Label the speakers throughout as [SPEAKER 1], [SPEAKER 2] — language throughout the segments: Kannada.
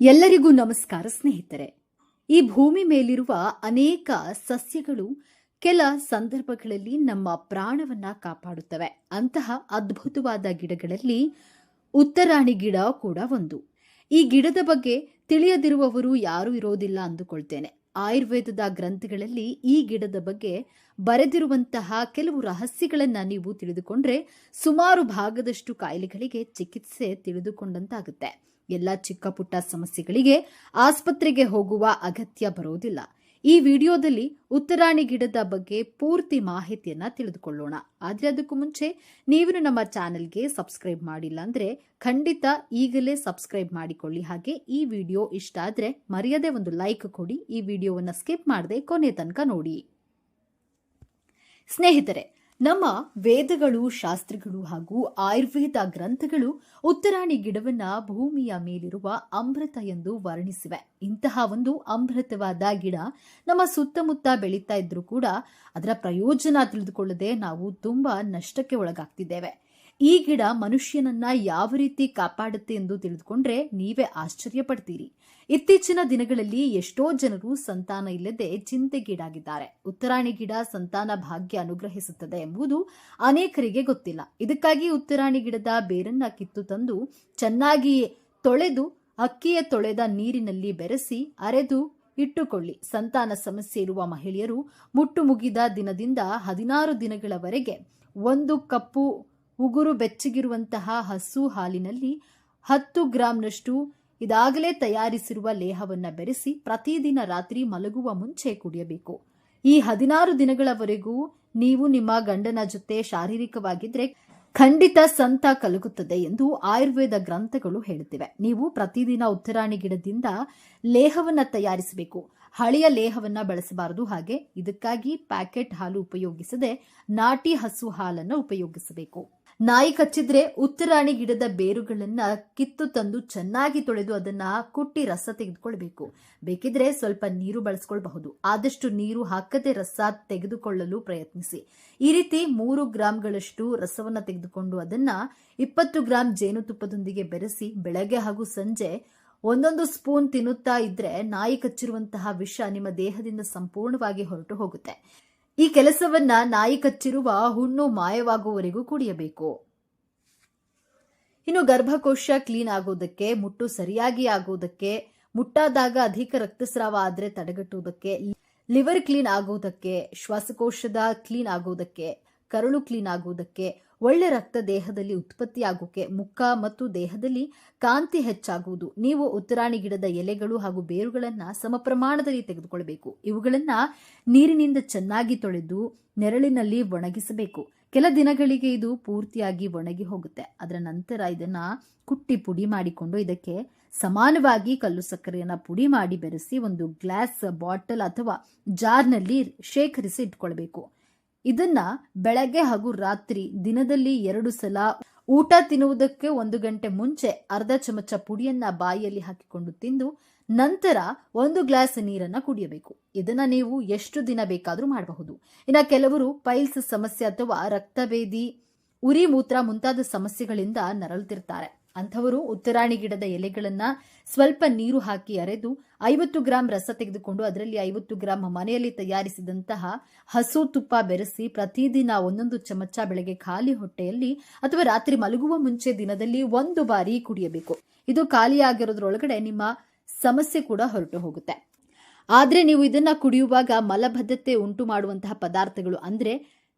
[SPEAKER 1] ಎಲ್ಲರಿಗೂ ನಮಸ್ಕಾರ ಸ್ನೇಹಿತರೆ. ಈ ಭೂಮಿ ಮೇಲಿರುವ ಅನೇಕ ಸಸ್ಯಗಳು ಕೆಲ ಸಂದರ್ಭಗಳಲ್ಲಿ ನಮ್ಮ ಪ್ರಾಣವನ್ನ ಕಾಪಾಡುತ್ತವೆ. ಅಂತಹ ಅದ್ಭುತವಾದ ಗಿಡಗಳಲ್ಲಿ ಉತ್ತರಾಣಿ ಗಿಡ ಕೂಡ ಒಂದು. ಈ ಗಿಡದ ಬಗ್ಗೆ ತಿಳಿಯದಿರುವವರು ಯಾರೂ ಇರೋದಿಲ್ಲ ಅಂದುಕೊಳ್ತೇನೆ. ಆಯುರ್ವೇದದ ಗ್ರಂಥಗಳಲ್ಲಿ ಈ ಗಿಡದ ಬಗ್ಗೆ ಬರೆದಿರುವಂತಹ ಕೆಲವು ರಹಸ್ಯಗಳನ್ನು ನೀವು ತಿಳಿದುಕೊಂಡ್ರೆ ಸುಮಾರು ಭಾಗದಷ್ಟು ಕಾಯಿಲೆಗಳಿಗೆ ಚಿಕಿತ್ಸೆ ತಿಳಿದುಕೊಂಡಂತಾಗುತ್ತೆ. ಎಲ್ಲ ಚಿಕ್ಕ ಪುಟ್ಟ ಸಮಸ್ಯೆಗಳಿಗೆ ಆಸ್ಪತ್ರೆಗೆ ಹೋಗುವ ಅಗತ್ಯ ಬರೋದಿಲ್ಲ ಈ ವಿಡಿಯೋದಲ್ಲಿ ಉತ್ತರಾಣಿ ಗಿಡದ ಬಗ್ಗೆ ಪೂರ್ತಿ ಮಾಹಿತಿಯನ್ನ ತಿಳಿದುಕೊಳ್ಳೋಣ. ಆದರೆ ಅದಕ್ಕೂ ಮುಂಚೆ ನೀವು ನಮ್ಮ ಚಾನೆಲ್ಗೆ ಸಬ್ಸ್ಕ್ರೈಬ್ ಮಾಡಿಲ್ಲ ಅಂದ್ರೆ ಖಂಡಿತ ಈಗಲೇ ಸಬ್ಸ್ಕ್ರೈಬ್ ಮಾಡಿಕೊಳ್ಳಿ. ಹಾಗೆ ಈ ವಿಡಿಯೋ ಇಷ್ಟ ಆದ್ರೆ ಮರೆಯದೆ ಒಂದು ಲೈಕ್ ಕೊಡಿ. ಈ ವಿಡಿಯೋವನ್ನು ಸ್ಕಿಪ್ ಮಾಡದೆ ಕೊನೆ ತನಕ ನೋಡಿ. ಸ್ನೇಹಿತರೆ ನಮ್ಮ ವೇದಗಳು, ಶಾಸ್ತ್ರಗಳು ಹಾಗೂ ಆಯುರ್ವೇದ ಗ್ರಂಥಗಳು ಉತ್ತರಾಣಿ ಗಿಡವನ್ನ ಭೂಮಿಯ ಮೇಲಿರುವ ಅಮೃತ ಎಂದು ವರ್ಣಿಸಿವೆ. ಇಂತಹ ಒಂದು ಅಮೃತವಾದ ಗಿಡ ನಮ್ಮ ಸುತ್ತಮುತ್ತ ಬೆಳೀತಾ ಇದ್ರೂ ಕೂಡ ಅದರ ಪ್ರಯೋಜನ ತಿಳಿದುಕೊಳ್ಳದೆ ನಾವು ತುಂಬಾ ನಷ್ಟಕ್ಕೆ ಒಳಗಾಗ್ತಿದ್ದೇವೆ. ಈ ಗಿಡ ಮನುಷ್ಯನನ್ನ ಯಾವ ರೀತಿ ಕಾಪಾಡುತ್ತೆ ಎಂದು ತಿಳಿದುಕೊಂಡ್ರೆ ನೀವೇ ಆಶ್ಚರ್ಯ ಪಡ್ತೀರಿ ಇತ್ತೀಚಿನ ದಿನಗಳಲ್ಲಿ ಎಷ್ಟೋ ಜನರು ಸಂತಾನ ಇಲ್ಲದೆ ಚಿಂತೆಗೀಡಾಗಿದ್ದಾರೆ. ಉತ್ತರಾಣಿ ಗಿಡ ಸಂತಾನ ಭಾಗ್ಯ ಅನುಗ್ರಹಿಸುತ್ತದೆ ಎಂಬುದು ಅನೇಕರಿಗೆ ಗೊತ್ತಿಲ್ಲ. ಇದಕ್ಕಾಗಿ ಉತ್ತರಾಣಿ ಗಿಡದ ಬೇರನ್ನ ಕಿತ್ತು ತಂದು ಚೆನ್ನಾಗಿ ತೊಳೆದು ಅಕ್ಕಿಯ ತೊಳೆದ ನೀರಿನಲ್ಲಿ ಬೆರೆಸಿ ಅರೆದು ಇಟ್ಟುಕೊಳ್ಳಿ. ಸಂತಾನ ಸಮಸ್ಯೆ ಇರುವ ಮಹಿಳೆಯರು ಮುಟ್ಟು ಮುಗಿದ ದಿನದಿಂದ ಹದಿನಾರು ದಿನಗಳವರೆಗೆ ಒಂದು ಕಪ್ಪು ಉಗುರು ಬೆಚ್ಚಗಿರುವಂತಹ ಹಸು ಹಾಲಿನಲ್ಲಿ ಹತ್ತು ಗ್ರಾಂನಷ್ಟು ಇದಾಗಲೇ ತಯಾರಿಸಿರುವ ಲೇಹವನ್ನ ಬೆರೆಸಿ ಪ್ರತಿದಿನ ರಾತ್ರಿ ಮಲಗುವ ಮುಂಚೆ ಕುಡಿಯಬೇಕು. ಈ ಹದಿನಾರು ದಿನಗಳವರೆಗೂ ನೀವು ನಿಮ್ಮ ಗಂಡನ ಜೊತೆ ಶಾರೀರಿಕವಾಗಿದ್ರೆ ಖಂಡಿತ ಸಂತ ಕಲಗುತ್ತದೆ ಎಂದು ಆಯುರ್ವೇದ ಗ್ರಂಥಗಳು ಹೇಳುತ್ತಿವೆ. ನೀವು ಪ್ರತಿದಿನ ಉತ್ತರಾಣಿ ಗಿಡದಿಂದ ಲೇಹವನ್ನ ತಯಾರಿಸಬೇಕು. ಹಳೆಯ ಲೇಹವನ್ನ ಬಳಸಬಾರದು. ಹಾಗೆ ಇದಕ್ಕಾಗಿ ಪ್ಯಾಕೆಟ್ ಹಾಲು ಉಪಯೋಗಿಸದೆ ನಾಟಿ ಹಸು ಹಾಲನ್ನು ಉಪಯೋಗಿಸಬೇಕು. ನಾಯಿ ಕಚ್ಚಿದ್ರೆ ಉತ್ತರಾಣಿ ಗಿಡದ ಬೇರುಗಳನ್ನ ಕಿತ್ತು ತಂದು ಚೆನ್ನಾಗಿ ತೊಳೆದು ಅದನ್ನ ಕುಟ್ಟಿ ರಸ ತೆಗೆದುಕೊಳ್ಬೇಕು. ಬೇಕಿದ್ರೆ ಸ್ವಲ್ಪ ನೀರು ಬಳಸ್ಕೊಳ್ಬಹುದು. ಆದಷ್ಟು ನೀರು ಹಾಕದೆ ರಸ ತೆಗೆದುಕೊಳ್ಳಲು ಪ್ರಯತ್ನಿಸಿ. ಈ ರೀತಿ ಮೂರು ಗ್ರಾಂಗಳಷ್ಟು ರಸವನ್ನ ತೆಗೆದುಕೊಂಡು ಅದನ್ನ ಇಪ್ಪತ್ತು ಗ್ರಾಂ ಜೇನುತುಪ್ಪದೊಂದಿಗೆ ಬೆರೆಸಿ ಬೆಳಗ್ಗೆ ಹಾಗೂ ಸಂಜೆ ಒಂದೊಂದು ಸ್ಪೂನ್ ತಿನ್ನುತ್ತಾ ಇದ್ರೆ ನಾಯಿ ಕಚ್ಚಿರುವಂತಹ ವಿಷ ನಿಮ್ಮ ದೇಹದಿಂದ ಸಂಪೂರ್ಣವಾಗಿ ಹೊರಟು ಹೋಗುತ್ತೆ. ಈ ಕೆಲಸವನ್ನ ನಾಯಿ ಕಚ್ಚಿರುವ ಹುಣ್ಣು ಮಾಯವಾಗುವವರೆಗೂ ಕುಡಿಯಬೇಕು. ಇನ್ನು ಗರ್ಭಕೋಶ ಕ್ಲೀನ್ ಆಗೋದಕ್ಕೆ, ಮುಟ್ಟು ಸರಿಯಾಗಿ ಆಗೋದಕ್ಕೆ, ಮುಟ್ಟಾದಾಗ ಅಧಿಕ ರಕ್ತಸ್ರಾವ ಆದ್ರೆ ತಡೆಗಟ್ಟುವುದಕ್ಕೆ, ಲಿವರ್ ಕ್ಲೀನ್ ಆಗೋದಕ್ಕೆ, ಶ್ವಾಸಕೋಶದ ಕ್ಲೀನ್ ಆಗೋದಕ್ಕೆ, ಕರುಳು ಕ್ಲೀನ್ ಆಗುವುದಕ್ಕೆ ಒಳ್ಳೆ ರಕ್ತ ದೇಹದಲ್ಲಿ ಉತ್ಪತ್ತಿಯಾಗೋಕೆ ಮುಖ ಮತ್ತು ದೇಹದಲ್ಲಿ ಕಾಂತಿ ಹೆಚ್ಚಾಗುವುದು. ನೀವು ಉತ್ತರಾಣಿ ಗಿಡದ ಎಲೆಗಳು ಹಾಗೂ ಬೇರುಗಳನ್ನ ಸಮ ಪ್ರಮಾಣದಲ್ಲಿ ತೆಗೆದುಕೊಳ್ಳಬೇಕು. ಇವುಗಳನ್ನ ನೀರಿನಿಂದ ಚೆನ್ನಾಗಿ ತೊಳೆದು ನೆರಳಿನಲ್ಲಿ ಒಣಗಿಸಬೇಕು. ಕೆಲ ದಿನಗಳಿಗೆ ಇದು ಪೂರ್ತಿಯಾಗಿ ಒಣಗಿ ಹೋಗುತ್ತೆ. ಅದರ ನಂತರ ಇದನ್ನ ಕುಟ್ಟಿ ಪುಡಿ ಮಾಡಿಕೊಂಡು ಇದಕ್ಕೆ ಸಮಾನವಾಗಿ ಕಲ್ಲು ಸಕ್ಕರೆಯನ್ನ ಪುಡಿ ಮಾಡಿ ಬೆರೆಸಿ ಒಂದು ಗ್ಲಾಸ್ ಬಾಟಲ್ ಅಥವಾ ಜಾರ್ನಲ್ಲಿ ಶೇಖರಿಸಿ ಇಟ್ಕೊಳ್ಬೇಕು. ಇದನ್ನ ಬೆಳಗ್ಗೆ ಹಾಗೂ ರಾತ್ರಿ ದಿನದಲ್ಲಿ ಎರಡು ಸಲ ಊಟ ತಿನ್ನುವುದಕ್ಕೆ ಒಂದು ಗಂಟೆ ಮುಂಚೆ ಅರ್ಧ ಚಮಚ ಪುಡಿಯನ್ನ ಬಾಯಿಯಲ್ಲಿ ಹಾಕಿಕೊಂಡು ತಿಂದು ನಂತರ ಒಂದು ಗ್ಲಾಸ್ ನೀರನ್ನ ಕುಡಿಯಬೇಕು. ಇದನ್ನ ನೀವು ಎಷ್ಟು ದಿನ ಬೇಕಾದರೂ ಮಾಡಬಹುದು. ಇನ್ನು ಕೆಲವರು ಪೈಲ್ಸ್ ಸಮಸ್ಯೆ ಅಥವಾ ರಕ್ತಭೇದಿ, ಉರಿ ಮೂತ್ರ ಮುಂತಾದ ಸಮಸ್ಯೆಗಳಿಂದ ನರಳುತ್ತಿರ್ತಾರೆ ಅಂಥವರು ಉತ್ತರಾಣಿ ಗಿಡದ ಎಲೆಗಳನ್ನ ಸ್ವಲ್ಪ ನೀರು ಹಾಕಿ ಅರೆದು ಐವತ್ತು ಗ್ರಾಂ ರಸ ತೆಗೆದುಕೊಂಡು ಅದರಲ್ಲಿ ಐವತ್ತು ಗ್ರಾಂ ಮನೆಯಲ್ಲಿ ತಯಾರಿಸಿದಂತಹ ಹಸು ತುಪ್ಪ ಬೆರೆಸಿ ಪ್ರತಿದಿನ ಒಂದೊಂದು ಚಮಚ ಬೆಳಗ್ಗೆ ಖಾಲಿ ಹೊಟ್ಟೆಯಲ್ಲಿ ಅಥವಾ ರಾತ್ರಿ ಮಲಗುವ ಮುಂಚೆ ದಿನದಲ್ಲಿ ಒಂದು ಬಾರಿ ಕುಡಿಯಬೇಕು. ಇದು ಖಾಲಿಯಾಗಿರೋದ್ರೊಳಗಡೆ ನಿಮ್ಮ ಸಮಸ್ಯೆ ಕೂಡ ಹೊರಟು ಹೋಗುತ್ತೆ. ಆದರೆ ನೀವು ಇದನ್ನ ಕುಡಿಯುವಾಗ ಮಲಬದ್ಧತೆ ಉಂಟು ಮಾಡುವಂತಹ ಪದಾರ್ಥಗಳು ಅಂದ್ರೆ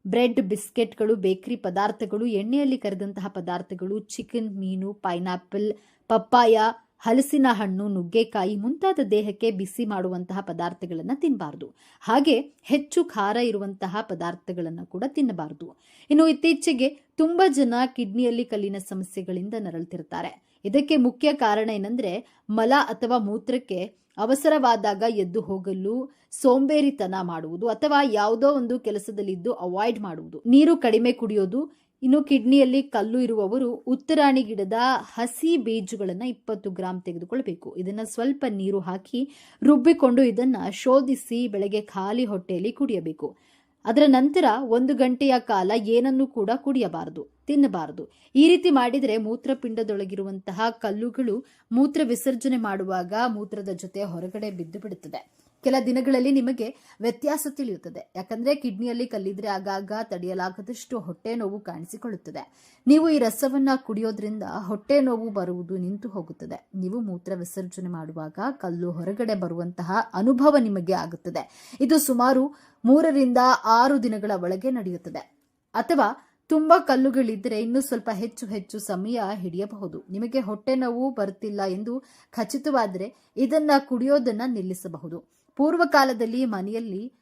[SPEAKER 1] ಬ್ರೆಡ್, ಬಿಸ್ಕೆಟ್ಗಳು, ಬೇಕರಿ ಪದಾರ್ಥಗಳು, ಎಣ್ಣೆಯಲ್ಲಿ ಕರೆದಂತಹ ಪದಾರ್ಥಗಳು, ಚಿಕನ್, ಮೀನು, ಪೈನಾಪಲ್, ಪಪ್ಪಾಯ, ಹಲಸಿನ ಹಣ್ಣು, ನುಗ್ಗೆಕಾಯಿ ಮುಂತಾದ ದೇಹಕ್ಕೆ ಬಿಸಿ ಮಾಡುವಂತಹ ಪದಾರ್ಥಗಳನ್ನು ತಿನ್ನಬಾರ್ದು ಹಾಗೆ ಹೆಚ್ಚು ಖಾರ ಇರುವಂತಹ ಪದಾರ್ಥಗಳನ್ನು ಕೂಡ ತಿನ್ನಬಾರದು. ಇನ್ನು ಇತ್ತೀಚೆಗೆ ತುಂಬ ಜನ ಕಿಡ್ನಿಯಲ್ಲಿ ಕಲ್ಲಿನ ಸಮಸ್ಯೆಗಳಿಂದ ನರಳುತ್ತಿರ್ತಾರೆ ಇದಕ್ಕೆ ಮುಖ್ಯ ಕಾರಣ ಏನಂದ್ರೆ ಮಲ ಅಥವಾ ಮೂತ್ರಕ್ಕೆ ಅವಸರವಾದಾಗ ಎದ್ದು ಹೋಗಲು ಸೋಂಬೇರಿತನ ಮಾಡುವುದು ಅಥವಾ ಯಾವುದೋ ಒಂದು ಕೆಲಸದಲ್ಲಿದ್ದು ಅವಾಯ್ಡ್ ಮಾಡುವುದು. ನೀರು ಕಡಿಮೆ ಕುಡಿಯೋದು, ಇನ್ನು ಕಿಡ್ನಿಯಲ್ಲಿ ಕಲ್ಲು ಇರುವವರು ಉತ್ತರಾಣಿ ಗಿಡದ ಹಸಿ ಬೀಜಗಳನ್ನು ಇಪ್ಪತ್ತು ಗ್ರಾಂ ತೆಗೆದುಕೊಳ್ಬೇಕು ಇದನ್ನು ಸ್ವಲ್ಪ ನೀರು ಹಾಕಿ ರುಬ್ಬಿಕೊಂಡು ಇದನ್ನು ಶೋಧಿಸಿ ಬೆಳಗ್ಗೆ ಖಾಲಿ ಹೊಟ್ಟೆಯಲ್ಲಿ ಕುಡಿಯಬೇಕು. ಅದರ ನಂತರ ಒಂದು ಗಂಟೆಯ ಕಾಲ ಏನನ್ನು ಕೂಡ ಕುಡಿಯಬಾರದು, ತಿನ್ನಬಾರದು. ಈ ರೀತಿ ಮಾಡಿದರೆ ಮೂತ್ರಪಿಂಡದೊಳಗಿರುವಂತಹ ಕಲ್ಲುಗಳು ಮೂತ್ರ ವಿಸರ್ಜನೆ ಮಾಡುವಾಗ ಮೂತ್ರದ ಜೊತೆ ಹೊರಗಡೆ ಬಿದ್ದು ಬಿಡುತ್ತದೆ. ಕೆಲ ದಿನಗಳಲ್ಲಿ ನಿಮಗೆ ವ್ಯತ್ಯಾಸ ತಿಳಿಯುತ್ತದೆ. ಯಾಕಂದ್ರೆ ಕಿಡ್ನಿಯಲ್ಲಿ ಕಲ್ಲಿದ್ರೆ ಆಗಾಗ ತಡೆಯಲಾಗದಷ್ಟು ಹೊಟ್ಟೆ ನೋವು ಕಾಣಿಸಿಕೊಳ್ಳುತ್ತದೆ. ನೀವು ಈ ರಸವನ್ನ ಕುಡಿಯೋದ್ರಿಂದ ಹೊಟ್ಟೆ ನೋವು ಬರುವುದು ನಿಂತು ಹೋಗುತ್ತದೆ. ನೀವು ಮೂತ್ರ ವಿಸರ್ಜನೆ ಮಾಡುವಾಗ ಕಲ್ಲು ಹೊರಗಡೆ ಬರುವಂತಹ ಅನುಭವ ನಿಮಗೆ ಆಗುತ್ತದೆ. ಇದು ಸುಮಾರು ಮೂರರಿಂದ ಆರು ದಿನಗಳ ಒಳಗೆ ನಡೆಯುತ್ತದೆ. ಅಥವಾ ತುಂಬಾ ಕಲ್ಲುಗಳಿದ್ದರೆ ಇನ್ನೂ ಸ್ವಲ್ಪ ಹೆಚ್ಚು ಹೆಚ್ಚು ಸಮಯ ಹಿಡಿಯಬಹುದು. ನಿಮಗೆ ಹೊಟ್ಟೆ ನೋವು ಬರುತ್ತಿಲ್ಲ ಎಂದು ಖಚಿತವಾದರೆ ಇದನ್ನ ಕುಡಿಯೋದನ್ನ ನಿಲ್ಲಿಸಬಹುದು. ಪೂರ್ವಕಾಲದಲ್ಲಿ ಮನೆಯಲ್ಲಿ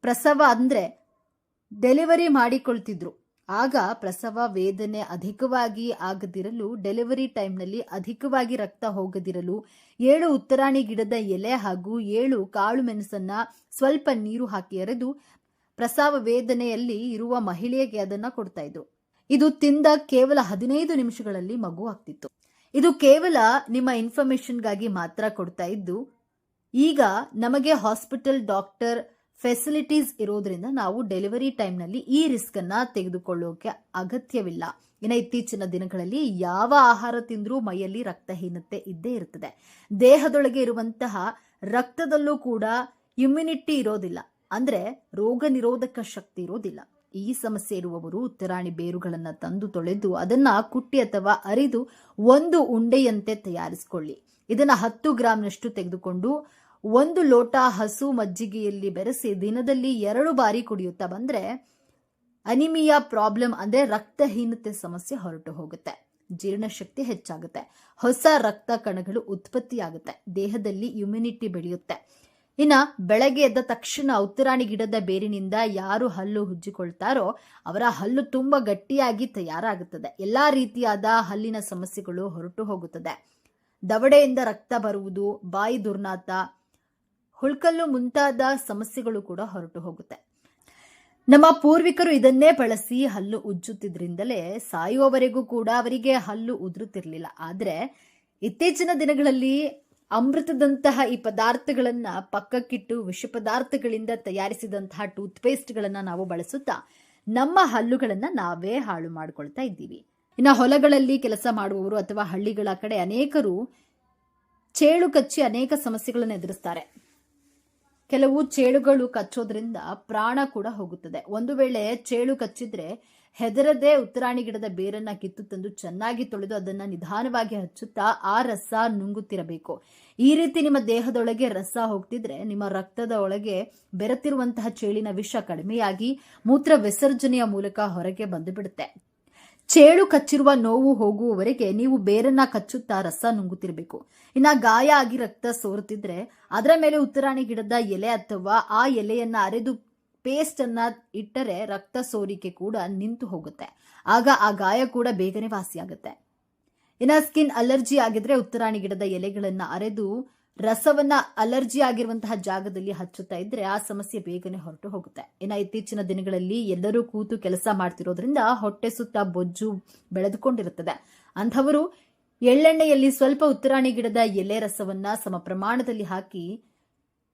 [SPEAKER 1] ಪ್ರಸವ ಅಂದ್ರೆ ಡೆಲಿವರಿ ಮಾಡಿಕೊಳ್ತಿದ್ರು. ಆಗ ಪ್ರಸವ ವೇದನೆ ಅಧಿಕವಾಗಿ ಆಗದಿರಲು, ಡೆಲಿವರಿ ಟೈಮ್ನಲ್ಲಿ ಅಧಿಕವಾಗಿ ರಕ್ತ ಹೋಗದಿರಲು, ಏಳು ಉತ್ತರಾಣಿ ಗಿಡದ ಎಲೆ ಹಾಗೂ ಏಳು ಕಾಳು ಮೆಣಸನ್ನ ಸ್ವಲ್ಪ ನೀರು ಹಾಕಿ ಎರೆದು ಪ್ರಸವ ವೇದನೆಯಲ್ಲಿ ಇರುವ ಮಹಿಳೆಗೆ ಅದನ್ನ ಕೊಡ್ತಾ ಇದ್ರು. ಇದು ತಿಂದ ಕೇವಲ ಹದಿನೈದು ನಿಮಿಷಗಳಲ್ಲಿ ಮಗು ಆಗ್ತಿತ್ತು. ಇದು ಕೇವಲ ನಿಮ್ಮ ಇನ್ಫಾರ್ಮೇಶನ್ಗಾಗಿ ಮಾತ್ರ ಕೊಡ್ತಾ ಇದ್ದು ಈಗ ನಮಗೆ ಹಾಸ್ಪಿಟಲ್ ಡಾಕ್ಟರ್ ಫೆಸಿಲಿಟೀಸ್ ಇರೋದ್ರಿಂದ ನಾವು ಡೆಲಿವರಿ ಟೈಮ್ನಲ್ಲಿ ಈ ರಿಸ್ಕ್ ಅನ್ನ ತೆಗೆದುಕೊಳ್ಳೋಕೆ ಅಗತ್ಯವಿಲ್ಲ. ಇನ್ನು ಇತ್ತೀಚಿನ ದಿನಗಳಲ್ಲಿ ಯಾವ ಆಹಾರ ತಿಂದರೂ ಮೈಯಲ್ಲಿ ರಕ್ತಹೀನತೆ ಇದ್ದೇ ಇರುತ್ತದೆ ದೇಹದೊಳಗೆ ಇರುವಂತಹ ರಕ್ತದಲ್ಲೂ ಕೂಡ ಇಮ್ಯುನಿಟಿ ಇರೋದಿಲ್ಲ. ಅಂದ್ರೆ ರೋಗ ನಿರೋಧಕ ಶಕ್ತಿ ಇರೋದಿಲ್ಲ. ಈ ಸಮಸ್ಯೆ ಇರುವವರು ಉತ್ತರಾಣಿ ಬೇರುಗಳನ್ನು ತಂದು ತೊಳೆದು ಅದನ್ನ ಕುಟ್ಟಿ ಅಥವಾ ಅರಿದು ಒಂದು ಉಂಡೆಯಂತೆ ತಯಾರಿಸಿಕೊಳ್ಳಿ. ಇದನ್ನ ಹತ್ತು ಗ್ರಾಂನಷ್ಟು ತೆಗೆದುಕೊಂಡು ಒಂದು ಲೋಟ ಹಸು ಮಜ್ಜಿಗೆಯಲ್ಲಿ ಬೆರೆಸಿ ದಿನದಲ್ಲಿ ಎರಡು ಬಾರಿ ಕುಡಿಯುತ್ತಾ ಬಂದ್ರೆ ಅನಿಮಿಯಾ ಪ್ರಾಬ್ಲಮ್, ಅಂದ್ರೆ ರಕ್ತಹೀನತೆ ಸಮಸ್ಯೆ ಹೊರಟು ಹೋಗುತ್ತೆ. ಜೀರ್ಣಶಕ್ತಿ ಹೆಚ್ಚಾಗುತ್ತೆ. ಹೊಸ ರಕ್ತ ಕಣಗಳು ಉತ್ಪತ್ತಿಯಾಗುತ್ತೆ. ದೇಹದಲ್ಲಿ ಇಮ್ಯುನಿಟಿ ಬೆಳೆಯುತ್ತೆ. ಇನ್ನ ಬೆಳಗ್ಗೆ ಎದ್ದ ತಕ್ಷಣ ಉತ್ತರಾಣಿ ಗಿಡದ ಬೇರಿನಿಂದ ಯಾರು ಹಲ್ಲು ಹುಜ್ಜಿಕೊಳ್ತಾರೋ ಅವರ ಹಲ್ಲು ತುಂಬಾ ಗಟ್ಟಿಯಾಗಿ ತಯಾರಾಗುತ್ತದೆ. ಎಲ್ಲಾ ರೀತಿಯಾದ ಹಲ್ಲಿನ ಸಮಸ್ಯೆಗಳು ಹೊರಟು ಹೋಗುತ್ತದೆ. ದವಡೆಯಿಂದ ರಕ್ತ ಬರುವುದು, ಬಾಯಿ ದುರ್ನಾತ ಹುಳ್ಕಲ್ಲು ಮುಂತಾದ ಸಮಸ್ಯೆಗಳು ಕೂಡ ಹೊರಟು ಹೋಗುತ್ತೆ. ನಮ್ಮ ಪೂರ್ವಿಕರು ಇದನ್ನೇ ಬಳಸಿ ಹಲ್ಲು ಉಜ್ಜುತ್ತಿದ್ರಿಂದಲೇ ಸಾಯುವವರೆಗೂ ಕೂಡ ಅವರಿಗೆ ಹಲ್ಲು ಉದುರುತ್ತಿರಲಿಲ್ಲ. ಆದರೆ ಇತ್ತೀಚಿನ ದಿನಗಳಲ್ಲಿ ಅಮೃತದಂತಹ ಈ ಪದಾರ್ಥಗಳನ್ನ ಪಕ್ಕಕ್ಕಿಟ್ಟು ವಿಷ ಪದಾರ್ಥಗಳಿಂದ ತಯಾರಿಸಿದಂತಹ ಟೂತ್ ಪೇಸ್ಟ್ಗಳನ್ನ ನಾವು ಬಳಸುತ್ತಾ ನಮ್ಮ ಹಲ್ಲುಗಳನ್ನ ನಾವೇ ಹಾಳು ಮಾಡ್ಕೊಳ್ತಾ ಇದ್ದೀವಿ. ಇನ್ನು ಹೊಲಗಳಲ್ಲಿ ಕೆಲಸ ಮಾಡುವವರು ಅಥವಾ ಹಳ್ಳಿಗಳ ಕಡೆ ಅನೇಕರು ಚೇಳು ಕಚ್ಚಿ ಅನೇಕ ಸಮಸ್ಯೆಗಳನ್ನು ಎದುರಿಸ್ತಾರೆ. ಕೆಲವು ಚೇಳುಗಳು ಕಚ್ಚೋದ್ರಿಂದ ಪ್ರಾಣ ಕೂಡ ಹೋಗುತ್ತದೆ. ಒಂದು ವೇಳೆ ಚೇಳು ಕಚ್ಚಿದ್ರೆ ಹೆದರದೆ ಉತ್ತರಾಣಿ ಗಿಡದ ಬೇರನ್ನ ಕಿತ್ತು ತಂದು ಚೆನ್ನಾಗಿ ತೊಳೆದು ಅದನ್ನ ನಿಧಾನವಾಗಿ ಹಚ್ಚುತ್ತಾ ಆ ರಸ ನುಂಗುತ್ತಿರಬೇಕು. ಈ ರೀತಿ ನಿಮ್ಮ ದೇಹದೊಳಗೆ ರಸ ಹೋಗ್ತಿದ್ರೆ ನಿಮ್ಮ ರಕ್ತದ ಒಳಗೆ ಬೆರೆತಿರುವಂತಹ ಚೇಳಿನ ವಿಷ ಕಡಿಮೆಯಾಗಿ ಮೂತ್ರ ವಿಸರ್ಜನೆಯ ಮೂಲಕ ಹೊರಗೆ ಬಂದು ಬಿಡುತ್ತೆ ಚೇಳು ಕಚ್ಚಿರುವ ನೋವು ಹೋಗುವವರೆಗೆ ನೀವು ಬೇರನ್ನ ಕಚ್ಚುತ್ತಾ ರಸ ನುಂಗುತ್ತಿರಬೇಕು. ಇನ್ನ ಗಾಯ ಆಗಿ ರಕ್ತ ಸೋರುತ್ತಿದ್ರೆ ಅದರ ಮೇಲೆ ಉತ್ತರಾಣಿ ಗಿಡದ ಎಲೆ ಅಥವಾ ಆ ಎಲೆಯನ್ನ ಅರೆದು ಪೇಸ್ಟ್ ಅನ್ನ ಇಟ್ಟರೆ ರಕ್ತ ಸೋರಿಕೆ ಕೂಡ ನಿಂತು ಹೋಗುತ್ತೆ. ಆಗ ಆ ಗಾಯ ಕೂಡ ಬೇಗನೆ ವಾಸಿಯಾಗುತ್ತೆ. ಇನ್ನ ಸ್ಕಿನ್ ಅಲರ್ಜಿ ಆಗಿದ್ರೆ ಉತ್ತರಾಣಿ ಗಿಡದ ಎಲೆಗಳನ್ನ ಅರೆದು ರಸವನ್ನ ಅಲರ್ಜಿ ಆಗಿರುವಂತಹ ಜಾಗದಲ್ಲಿ ಹಚ್ಚುತ್ತಾ ಇದ್ರೆ ಆ ಸಮಸ್ಯೆ ಬೇಗನೆ ಹೊರಟು ಹೋಗುತ್ತೆ. ಇನ್ನ ಇತ್ತೀಚಿನ ದಿನಗಳಲ್ಲಿ ಎಲ್ಲರೂ ಕೂತು ಕೆಲಸ ಮಾಡ್ತಿರೋದ್ರಿಂದ ಹೊಟ್ಟೆ ಸುತ್ತ ಬೊಜ್ಜು ಬೆಳೆದುಕೊಂಡಿರುತ್ತದೆ. ಅಂಥವರು ಎಳ್ಳೆಣ್ಣೆಯಲ್ಲಿ ಸ್ವಲ್ಪ ಉತ್ತರಾಣಿ ಗಿಡದ ಎಲೆ ರಸವನ್ನ ಸಮ ಪ್ರಮಾಣದಲ್ಲಿ ಹಾಕಿ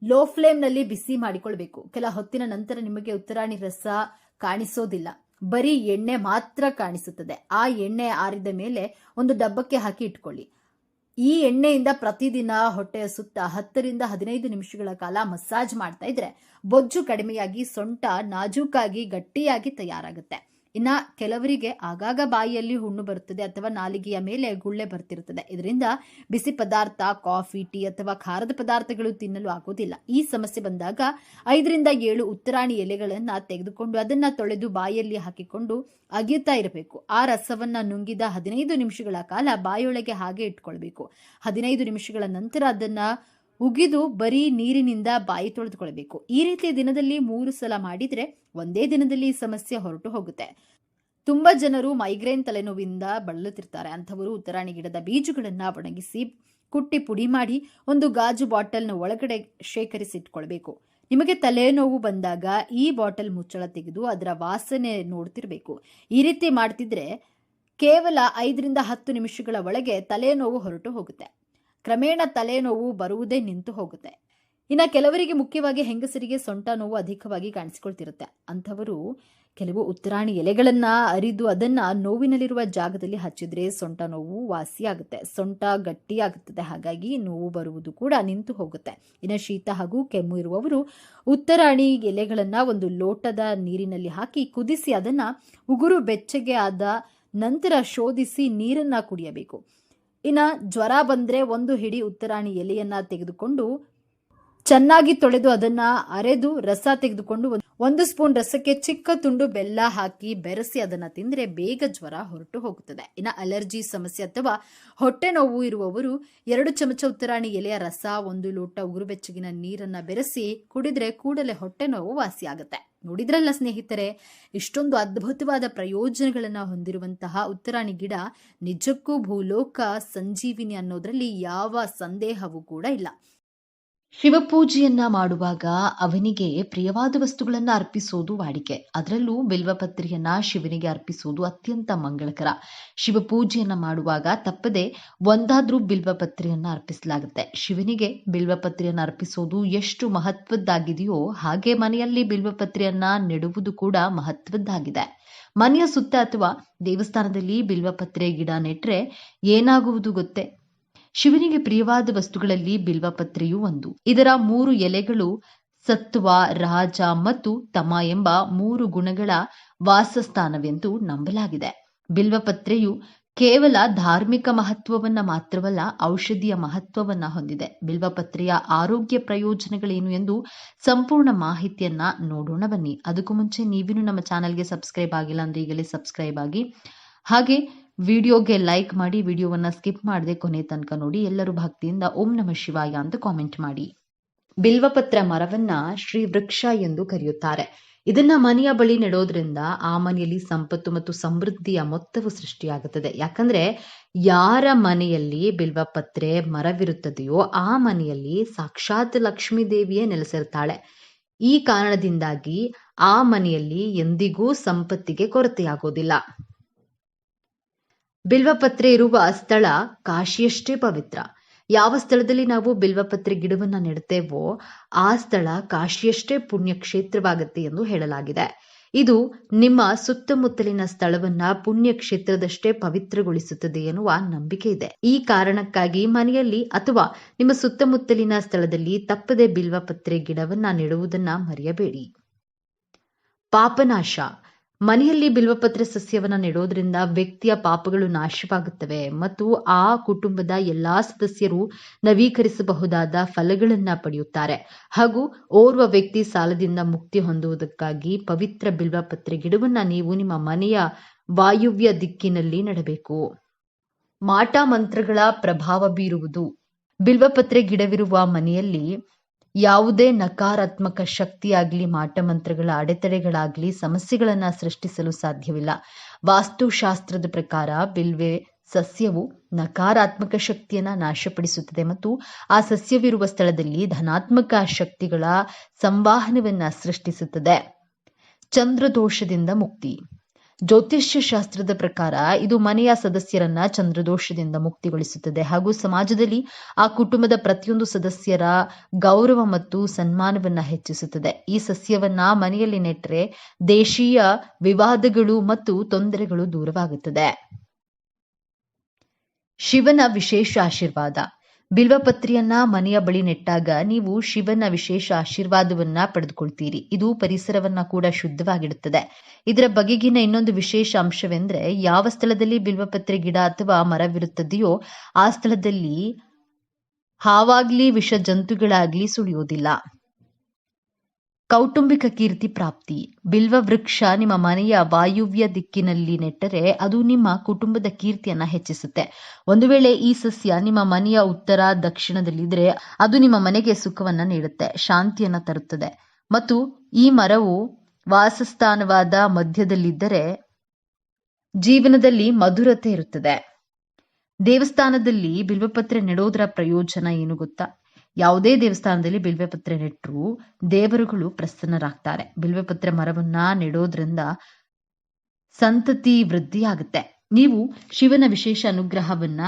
[SPEAKER 1] ಲೋ ಫ್ಲೇಮ್ನಲ್ಲಿ ಬಿಸಿ ಮಾಡಿಕೊಳ್ಬೇಕು. ಕೆಲ ಹೊತ್ತಿನ ನಂತರ ನಿಮಗೆ ಉತ್ತರಾಣಿ ರಸ ಕಾಣಿಸೋದಿಲ್ಲ. ಬರೀ ಎಣ್ಣೆ ಮಾತ್ರ ಕಾಣಿಸುತ್ತದೆ. ಆ ಎಣ್ಣೆ ಆರಿದ ಮೇಲೆ ಒಂದು ಡಬ್ಬಕ್ಕೆ ಹಾಕಿ ಇಟ್ಕೊಳ್ಳಿ. ಈ ಎಣ್ಣೆಯಿಂದ ಪ್ರತಿದಿನ ಹೊಟ್ಟೆಯ ಸುತ್ತ ಹತ್ತರಿಂದ ಹದಿನೈದು ನಿಮಿಷಗಳ ಕಾಲ ಮಸಾಜ್ ಮಾಡ್ತಾ ಇದ್ರೆ ಬೊಜ್ಜು ಕಡಿಮೆಯಾಗಿ ಸೊಂಟ ನಾಜೂಕಾಗಿ ಗಟ್ಟಿಯಾಗಿ ತಯಾರಾಗುತ್ತೆ. ಇನ್ನ ಕೆಲವರಿಗೆ ಆಗಾಗ ಬಾಯಿಯಲ್ಲಿ ಹುಣ್ಣು ಬರುತ್ತದೆ ಅಥವಾ ನಾಲಿಗೆಯ ಮೇಲೆ ಗುಳ್ಳೆ ಬರ್ತಿರುತ್ತದೆ. ಇದರಿಂದ ಬಿಸಿ ಪದಾರ್ಥ, ಕಾಫಿ, ಟೀ ಅಥವಾ ಖಾರದ ಪದಾರ್ಥಗಳು ತಿನ್ನಲು ಆಗೋದಿಲ್ಲ ಈ ಸಮಸ್ಯೆ ಬಂದಾಗ ಐದರಿಂದ ಏಳು ಉತ್ತರಾಣಿ ಎಲೆಗಳನ್ನ ತೆಗೆದುಕೊಂಡು ಅದನ್ನ ತೊಳೆದು ಬಾಯಿಯಲ್ಲಿ ಹಾಕಿಕೊಂಡು ಅಗಿಯುತ್ತಾ ಇರಬೇಕು. ಆ ರಸವನ್ನ ನುಂಗಿದ ಹದಿನೈದು ನಿಮಿಷಗಳ ಕಾಲ ಬಾಯೊಳಗೆ ಹಾಗೆ ಇಟ್ಕೊಳ್ಬೇಕು. ಹದಿನೈದು ನಿಮಿಷಗಳ ನಂತರ ಅದನ್ನ ಉಗಿದು ಬರೀ ನೀರಿನಿಂದ ಬಾಯಿ ತೊಳೆದುಕೊಳ್ಬೇಕು ಈ ರೀತಿ ದಿನದಲ್ಲಿ ಮೂರು ಸಲ ಮಾಡಿದ್ರೆ ಒಂದೇ ದಿನದಲ್ಲಿ ಈ ಸಮಸ್ಯೆ ಹೊರಟು ಹೋಗುತ್ತೆ. ತುಂಬಾ ಜನರು ಮೈಗ್ರೇನ್ ತಲೆನೋವಿಂದ ಬಳಲುತ್ತಿರ್ತಾರೆ. ಅಂಥವರು ಉತ್ತರಾಣಿ ಗಿಡದ ಬೀಜಗಳನ್ನ ಒಣಗಿಸಿ ಕುಟ್ಟಿ ಪುಡಿ ಮಾಡಿ ಒಂದು ಗಾಜು ಬಾಟಲ್ನ ಒಳಗಡೆ ಶೇಖರಿಸಿಟ್ಕೊಳ್ಬೇಕು. ನಿಮಗೆ ತಲೆನೋವು ಬಂದಾಗ ಈ ಬಾಟಲ್ ಮುಚ್ಚಳ ತೆಗೆದು ಅದರ ವಾಸನೆ ನೋಡ್ತಿರ್ಬೇಕು. ಈ ರೀತಿ ಮಾಡ್ತಿದ್ರೆ ಕೇವಲ ಐದರಿಂದ ಹತ್ತು ನಿಮಿಷಗಳ ಒಳಗೆ ತಲೆನೋವು ಹೊರಟು ಹೋಗುತ್ತೆ. ಕ್ರಮೇಣ ತಲೆನೋವು ಬರುವುದೇ ನಿಂತು ಹೋಗುತ್ತೆ. ಇನ್ನು ಕೆಲವರಿಗೆ ಮುಖ್ಯವಾಗಿ ಹೆಂಗಸರಿಗೆ ಸೊಂಟ ನೋವು ಅಧಿಕವಾಗಿ ಕಾಣಿಸಿಕೊಳ್ತಿರುತ್ತೆ. ಅಂಥವರು ಕೆಲವು ಉತ್ತರಾಣಿ ಎಲೆಗಳನ್ನ ಅರಿದು ಅದನ್ನ ನೋವಿನಲ್ಲಿರುವ ಜಾಗದಲ್ಲಿ ಹಚ್ಚಿದ್ರೆ ಸೊಂಟ ನೋವು ವಾಸಿಯಾಗುತ್ತೆ ಸೊಂಟ ಗಟ್ಟಿಯಾಗುತ್ತದೆ ಹಾಗಾಗಿ ನೋವು ಬರುವುದು ಕೂಡ ನಿಂತು ಹೋಗುತ್ತೆ. ಇನ್ನು ಶೀತ ಹಾಗೂ ಕೆಮ್ಮು ಇರುವವರು ಉತ್ತರಾಣಿ ಎಲೆಗಳನ್ನ ಒಂದು ಲೋಟದ ನೀರಿನಲ್ಲಿ ಹಾಕಿ ಕುದಿಸಿ ಅದನ್ನ ಉಗುರು ಬೆಚ್ಚಗೆ ಆದ ನಂತರ ಶೋಧಿಸಿ ನೀರನ್ನ ಕುಡಿಯಬೇಕು. ಇನ್ನ ಜ್ವರ ಬಂದ್ರೆ ಒಂದು ಹಿಡಿ ಉತ್ತರಾಣಿ ಎಲೆಯನ್ನ ತೆಗೆದುಕೊಂಡು ಚೆನ್ನಾಗಿ ತೊಳೆದು ಅದನ್ನ ಅರೆದು ರಸ ತೆಗೆದುಕೊಂಡು ಒಂದು ಸ್ಪೂನ್ ರಸಕ್ಕೆ ಚಿಕ್ಕ ತುಂಡು ಬೆಲ್ಲ ಹಾಕಿ ಬೆರೆಸಿ ಅದನ್ನ ತಿಂದ್ರೆ ಬೇಗ ಜ್ವರ ಹೊರಟು ಹೋಗುತ್ತದೆ. ಇನ್ನು ಅಲರ್ಜಿ ಸಮಸ್ಯೆ ಅಥವಾ ಹೊಟ್ಟೆ ನೋವು ಇರುವವರು ಎರಡು ಚಮಚ ಉತ್ತರಾಣಿ ಎಲೆಯ ರಸ, ಒಂದು ಲೋಟ ಉಗುರುಬೆಚ್ಚಗಿನ ನೀರನ್ನ ಬೆರೆಸಿ ಕುಡಿದ್ರೆ ಕೂಡಲೇ ಹೊಟ್ಟೆ ನೋವು ವಾಸಿಯಾಗುತ್ತೆ. ನೋಡಿದ್ರಲ್ಲ ಸ್ನೇಹಿತರೆ, ಇಷ್ಟೊಂದು ಅದ್ಭುತವಾದ ಪ್ರಯೋಜನಗಳನ್ನು ಹೊಂದಿರುವಂತಹ ಉತ್ತರಾಣಿ ಗಿಡ ನಿಜಕ್ಕೂ ಭೂಲೋಕ ಸಂಜೀವಿನಿ ಅನ್ನೋದರಲ್ಲಿ ಯಾವ ಸಂದೇಹವೂ ಕೂಡ ಇಲ್ಲ.
[SPEAKER 2] ಶಿವಪೂಜೆಯನ್ನ ಮಾಡುವಾಗ ಅವನಿಗೆ ಪ್ರಿಯವಾದ ವಸ್ತುಗಳನ್ನ ಅರ್ಪಿಸೋದು ವಾಡಿಕೆ. ಅದರಲ್ಲೂ ಬಿಲ್ವಪತ್ರಿಯನ್ನ ಶಿವನಿಗೆ ಅರ್ಪಿಸೋದು ಅತ್ಯಂತ ಮಂಗಳಕರ. ಶಿವಪೂಜೆಯನ್ನ ಮಾಡುವಾಗ ತಪ್ಪದೆ ಒಂದಾದ್ರೂ ಬಿಲ್ವಪತ್ರಿಯನ್ನ ಅರ್ಪಿಸಲಾಗುತ್ತೆ. ಶಿವನಿಗೆ ಬಿಲ್ವಪತ್ರಿಯನ್ನು ಅರ್ಪಿಸೋದು ಎಷ್ಟು ಮಹತ್ವದ್ದಾಗಿದೆಯೋ ಹಾಗೆ ಮನೆಯಲ್ಲಿ ಬಿಲ್ವಪತ್ರಿಯನ್ನ ನೆಡುವುದು ಕೂಡ ಮಹತ್ವದ್ದಾಗಿದೆ. ಮನೆಯ ಸುತ್ತ ಅಥವಾ ದೇವಸ್ಥಾನದಲ್ಲಿ ಬಿಲ್ವಪತ್ರೆ ಗಿಡ ನೆಟ್ರೆ ಏನಾಗುವುದು ಗೊತ್ತೇ? ಶಿವನಿಗೆ ಪ್ರಿಯವಾದ ವಸ್ತುಗಳಲ್ಲಿ ಬಿಲ್ವಪತ್ರೆಯೂ ಒಂದು. ಇದರ ಮೂರು ಎಲೆಗಳು ಸತ್ವ, ರಾಜ ಮತ್ತು ತಮ ಎಂಬ ಮೂರು ಗುಣಗಳ ವಾಸಸ್ಥಾನವೆಂದು ನಂಬಲಾಗಿದೆ. ಬಿಲ್ವಪತ್ರೆಯು ಕೇವಲ ಧಾರ್ಮಿಕ ಮಹತ್ವವನ್ನ ಮಾತ್ರವಲ್ಲ, ಔಷಧಿಯ ಮಹತ್ವವನ್ನ ಹೊಂದಿದೆ. ಬಿಲ್ವಪತ್ರೆಯ ಆರೋಗ್ಯ ಪ್ರಯೋಜನಗಳೇನು ಎಂದು ಸಂಪೂರ್ಣ ಮಾಹಿತಿಯನ್ನ ನೋಡೋಣ ಬನ್ನಿ. ಅದಕ್ಕೂ ಮುಂಚೆ ನೀವಿನೂ ನಮ್ಮ ಚಾನೆಲ್ಗೆ ಸಬ್ಸ್ಕ್ರೈಬ್ ಆಗಿಲ್ಲ ಅಂದ್ರೆ ಈಗಲೇ ಸಬ್ಸ್ಕ್ರೈಬ್ ಆಗಿ. ಹಾಗೆ ವಿಡಿಯೋಗೆ ಲೈಕ್ ಮಾಡಿ, ವಿಡಿಯೋವನ್ನ ಸ್ಕಿಪ್ ಮಾಡದೆ ಕೊನೆ ತನಕ ನೋಡಿ, ಎಲ್ಲರೂ ಭಕ್ತಿಯಿಂದ ಓಂ ನಮ ಶಿವಾಯ ಅಂತ ಕಾಮೆಂಟ್ ಮಾಡಿ. ಬಿಲ್ವಪತ್ರ ಮರವನ್ನ ಶ್ರೀ ವೃಕ್ಷ ಎಂದು ಕರೆಯುತ್ತಾರೆ. ಇದನ್ನ ಮನೆಯ ಬಳಿ ನೆಡೋದ್ರಿಂದ ಆ ಮನೆಯಲ್ಲಿ ಸಂಪತ್ತು ಮತ್ತು ಸಮೃದ್ಧಿಯ ಮೊತ್ತವು ಸೃಷ್ಟಿಯಾಗುತ್ತದೆ. ಯಾಕಂದ್ರೆ ಯಾರ ಮನೆಯಲ್ಲಿ ಬಿಲ್ವಪತ್ರೆ ಮರವಿರುತ್ತದೆಯೋ ಆ ಮನೆಯಲ್ಲಿ ಸಾಕ್ಷಾತ್ ಲಕ್ಷ್ಮೀ ದೇವಿಯೇ ನೆಲೆಸಿರ್ತಾಳೆ. ಈ ಕಾರಣದಿಂದಾಗಿ ಆ ಮನೆಯಲ್ಲಿ ಎಂದಿಗೂ ಸಂಪತ್ತಿಗೆ ಕೊರತೆಯಾಗೋದಿಲ್ಲ. ಬಿಲ್ವಪತ್ರೆ ಇರುವ ಸ್ಥಳ ಕಾಶಿಯಷ್ಟೇ ಪವಿತ್ರ. ಯಾವ ಸ್ಥಳದಲ್ಲಿ ನಾವು ಬಿಲ್ವಪತ್ರೆ ಗಿಡವನ್ನ ನೆಡ್ತೇವೋ ಆ ಸ್ಥಳ ಕಾಶಿಯಷ್ಟೇ ಪುಣ್ಯ ಕ್ಷೇತ್ರವಾಗುತ್ತೆ ಎಂದು ಹೇಳಲಾಗಿದೆ. ಇದು ನಿಮ್ಮ ಸುತ್ತಮುತ್ತಲಿನ ಸ್ಥಳವನ್ನ ಪುಣ್ಯ ಕ್ಷೇತ್ರದಷ್ಟೇ ಪವಿತ್ರಗೊಳಿಸುತ್ತದೆ ಎನ್ನುವ ನಂಬಿಕೆ ಇದೆ. ಈ ಕಾರಣಕ್ಕಾಗಿ ಮನೆಯಲ್ಲಿ ಅಥವಾ ನಿಮ್ಮ ಸುತ್ತಮುತ್ತಲಿನ ಸ್ಥಳದಲ್ಲಿ ತಪ್ಪದೆ ಬಿಲ್ವಪತ್ರೆ ಗಿಡವನ್ನ ನೆಡುವುದನ್ನ ಮರೆಯಬೇಡಿ. ಪಾಪನಾಶ. ಮನೆಯಲ್ಲಿ ಬಿಲ್ವಪತ್ರೆ ಸಸ್ಯವನ್ನ ನೆಡೋದ್ರಿಂದ ವ್ಯಕ್ತಿಯ ಪಾಪಗಳು ನಾಶವಾಗುತ್ತವೆ ಮತ್ತು ಆ ಕುಟುಂಬದ ಎಲ್ಲಾ ಸದಸ್ಯರು ನವೀಕರಿಸಬಹುದಾದ ಫಲಗಳನ್ನ ಪಡೆಯುತ್ತಾರೆ. ಹಾಗೂ ಓರ್ವ ವ್ಯಕ್ತಿ ಸಾಲದಿಂದ ಮುಕ್ತಿ ಹೊಂದುವುದಕ್ಕಾಗಿ ಪವಿತ್ರ ಬಿಲ್ವಪತ್ರೆ ಗಿಡವನ್ನ ನೀವು ನಿಮ್ಮ ಮನೆಯ ವಾಯುವ್ಯ ದಿಕ್ಕಿನಲ್ಲಿ ನೆಡಬೇಕು. ಮಾಟ ಮಂತ್ರಗಳ ಪ್ರಭಾವ ಬೀರುವುದು. ಬಿಲ್ವಪತ್ರೆ ಗಿಡವಿರುವ ಮನೆಯಲ್ಲಿ ಯಾವುದೇ ನಕಾರಾತ್ಮಕ ಶಕ್ತಿಯಾಗಲಿ, ಮಾಟಮಂತ್ರಗಳ ಅಡೆತಡೆಗಳಾಗಲಿ, ಸಮಸ್ಯೆಗಳನ್ನು ಸೃಷ್ಟಿಸಲು ಸಾಧ್ಯವಿಲ್ಲ. ವಾಸ್ತುಶಾಸ್ತ್ರದ ಪ್ರಕಾರ ಬಿಲ್ವೆ ಸಸ್ಯವು ನಕಾರಾತ್ಮಕ ಶಕ್ತಿಯನ್ನ ನಾಶಪಡಿಸುತ್ತದೆ ಮತ್ತು ಆ ಸಸ್ಯವಿರುವ ಸ್ಥಳದಲ್ಲಿ ಧನಾತ್ಮಕ ಶಕ್ತಿಗಳ ಸಂವಾಹನವನ್ನ ಸೃಷ್ಟಿಸುತ್ತದೆ. ಚಂದ್ರದೋಷದಿಂದ ಮುಕ್ತಿ. ಜ್ಯೋತಿಷ್ಯ ಶಾಸ್ತ್ರದ ಪ್ರಕಾರ ಇದು ಮನೆಯ ಸದಸ್ಯರನ್ನ ಚಂದ್ರದೋಷದಿಂದ ಮುಕ್ತಿಗೊಳಿಸುತ್ತದೆ. ಹಾಗೂ ಸಮಾಜದಲ್ಲಿ ಆ ಕುಟುಂಬದ ಪ್ರತಿಯೊಂದು ಸದಸ್ಯರ ಗೌರವ ಮತ್ತು ಸನ್ಮಾನವನ್ನ ಹೆಚ್ಚಿಸುತ್ತದೆ. ಈ ಸಸ್ಯವನ್ನ ಮನೆಯಲ್ಲಿ ನೆಟ್ಟರೆ ದೇಶೀಯ ವಿವಾದಗಳು ಮತ್ತು ತೊಂದರೆಗಳು ದೂರವಾಗುತ್ತದೆ. ಶಿವನ ವಿಶೇಷ ಆಶೀರ್ವಾದ. ಬಿಲ್ವಪತ್ರೆಯನ್ನ ಮನೆಯ ಬಳಿ ನೆಟ್ಟಾಗ ನೀವು ಶಿವನ ವಿಶೇಷ ಆಶೀರ್ವಾದವನ್ನ ಪಡೆದುಕೊಳ್ತೀರಿ. ಇದು ಪರಿಸರವನ್ನ ಕೂಡ ಶುದ್ಧವಾಗಿಡುತ್ತದೆ. ಇದರ ಬಗೆಗಿನ ಇನ್ನೊಂದು ವಿಶೇಷ ಅಂಶವೆಂದ್ರೆ ಯಾವ ಸ್ಥಳದಲ್ಲಿ ಬಿಲ್ವಪತ್ರೆ ಗಿಡ ಅಥವಾ ಮರವಿರುತ್ತದೆಯೋ ಆ ಸ್ಥಳದಲ್ಲಿ ಹಾವಾಗ್ಲಿ ವಿಷ ಜಂತುಗಳಾಗ್ಲಿ ಸುಳಿಯೋದಿಲ್ಲ ಕೌಟುಂಬಿಕ ಕೀರ್ತಿ ಪ್ರಾಪ್ತಿ. ಬಿಲ್ವ ವೃಕ್ಷ ನಿಮ್ಮ ಮನೆಯ ವಾಯುವ್ಯ ದಿಕ್ಕಿನಲ್ಲಿ ನೆಟ್ಟರೆ ಅದು ನಿಮ್ಮ ಕುಟುಂಬದ ಕೀರ್ತಿಯನ್ನ ಹೆಚ್ಚಿಸುತ್ತೆ. ಒಂದು ವೇಳೆ ಈ ಸಸ್ಯ ನಿಮ್ಮ ಮನೆಯ ಉತ್ತರ ದಕ್ಷಿಣದಲ್ಲಿದ್ರೆ ಅದು ನಿಮ್ಮ ಮನೆಗೆ ಸುಖವನ್ನ ನೀಡುತ್ತೆ, ಶಾಂತಿಯನ್ನ ತರುತ್ತದೆ. ಮತ್ತು ಈ ಮರವು ವಾಸಸ್ಥಾನವಾದ ಮಧ್ಯದಲ್ಲಿದ್ದರೆ ಜೀವನದಲ್ಲಿ ಮಧುರತೆ ಇರುತ್ತದೆ. ದೇವಸ್ಥಾನದಲ್ಲಿ ಬಿಲ್ವಪತ್ರೆ ನೆಡೋದರ ಪ್ರಯೋಜನ ಏನು ಗೊತ್ತಾ? ಯಾವುದೇ ದೇವಸ್ಥಾನದಲ್ಲಿ ಬಿಲ್ವಪತ್ರೆ ನೆಟ್ಟರು ದೇವರುಗಳು ಪ್ರಸನ್ನರಾಗ್ತಾರೆ. ಬಿಲ್ವಪತ್ರೆ ಮರವನ್ನ ನೆಡೋದ್ರಿಂದ ಸಂತತಿ ವೃದ್ಧಿಯಾಗುತ್ತೆ. ನೀವು ಶಿವನ ವಿಶೇಷ ಅನುಗ್ರಹವನ್ನ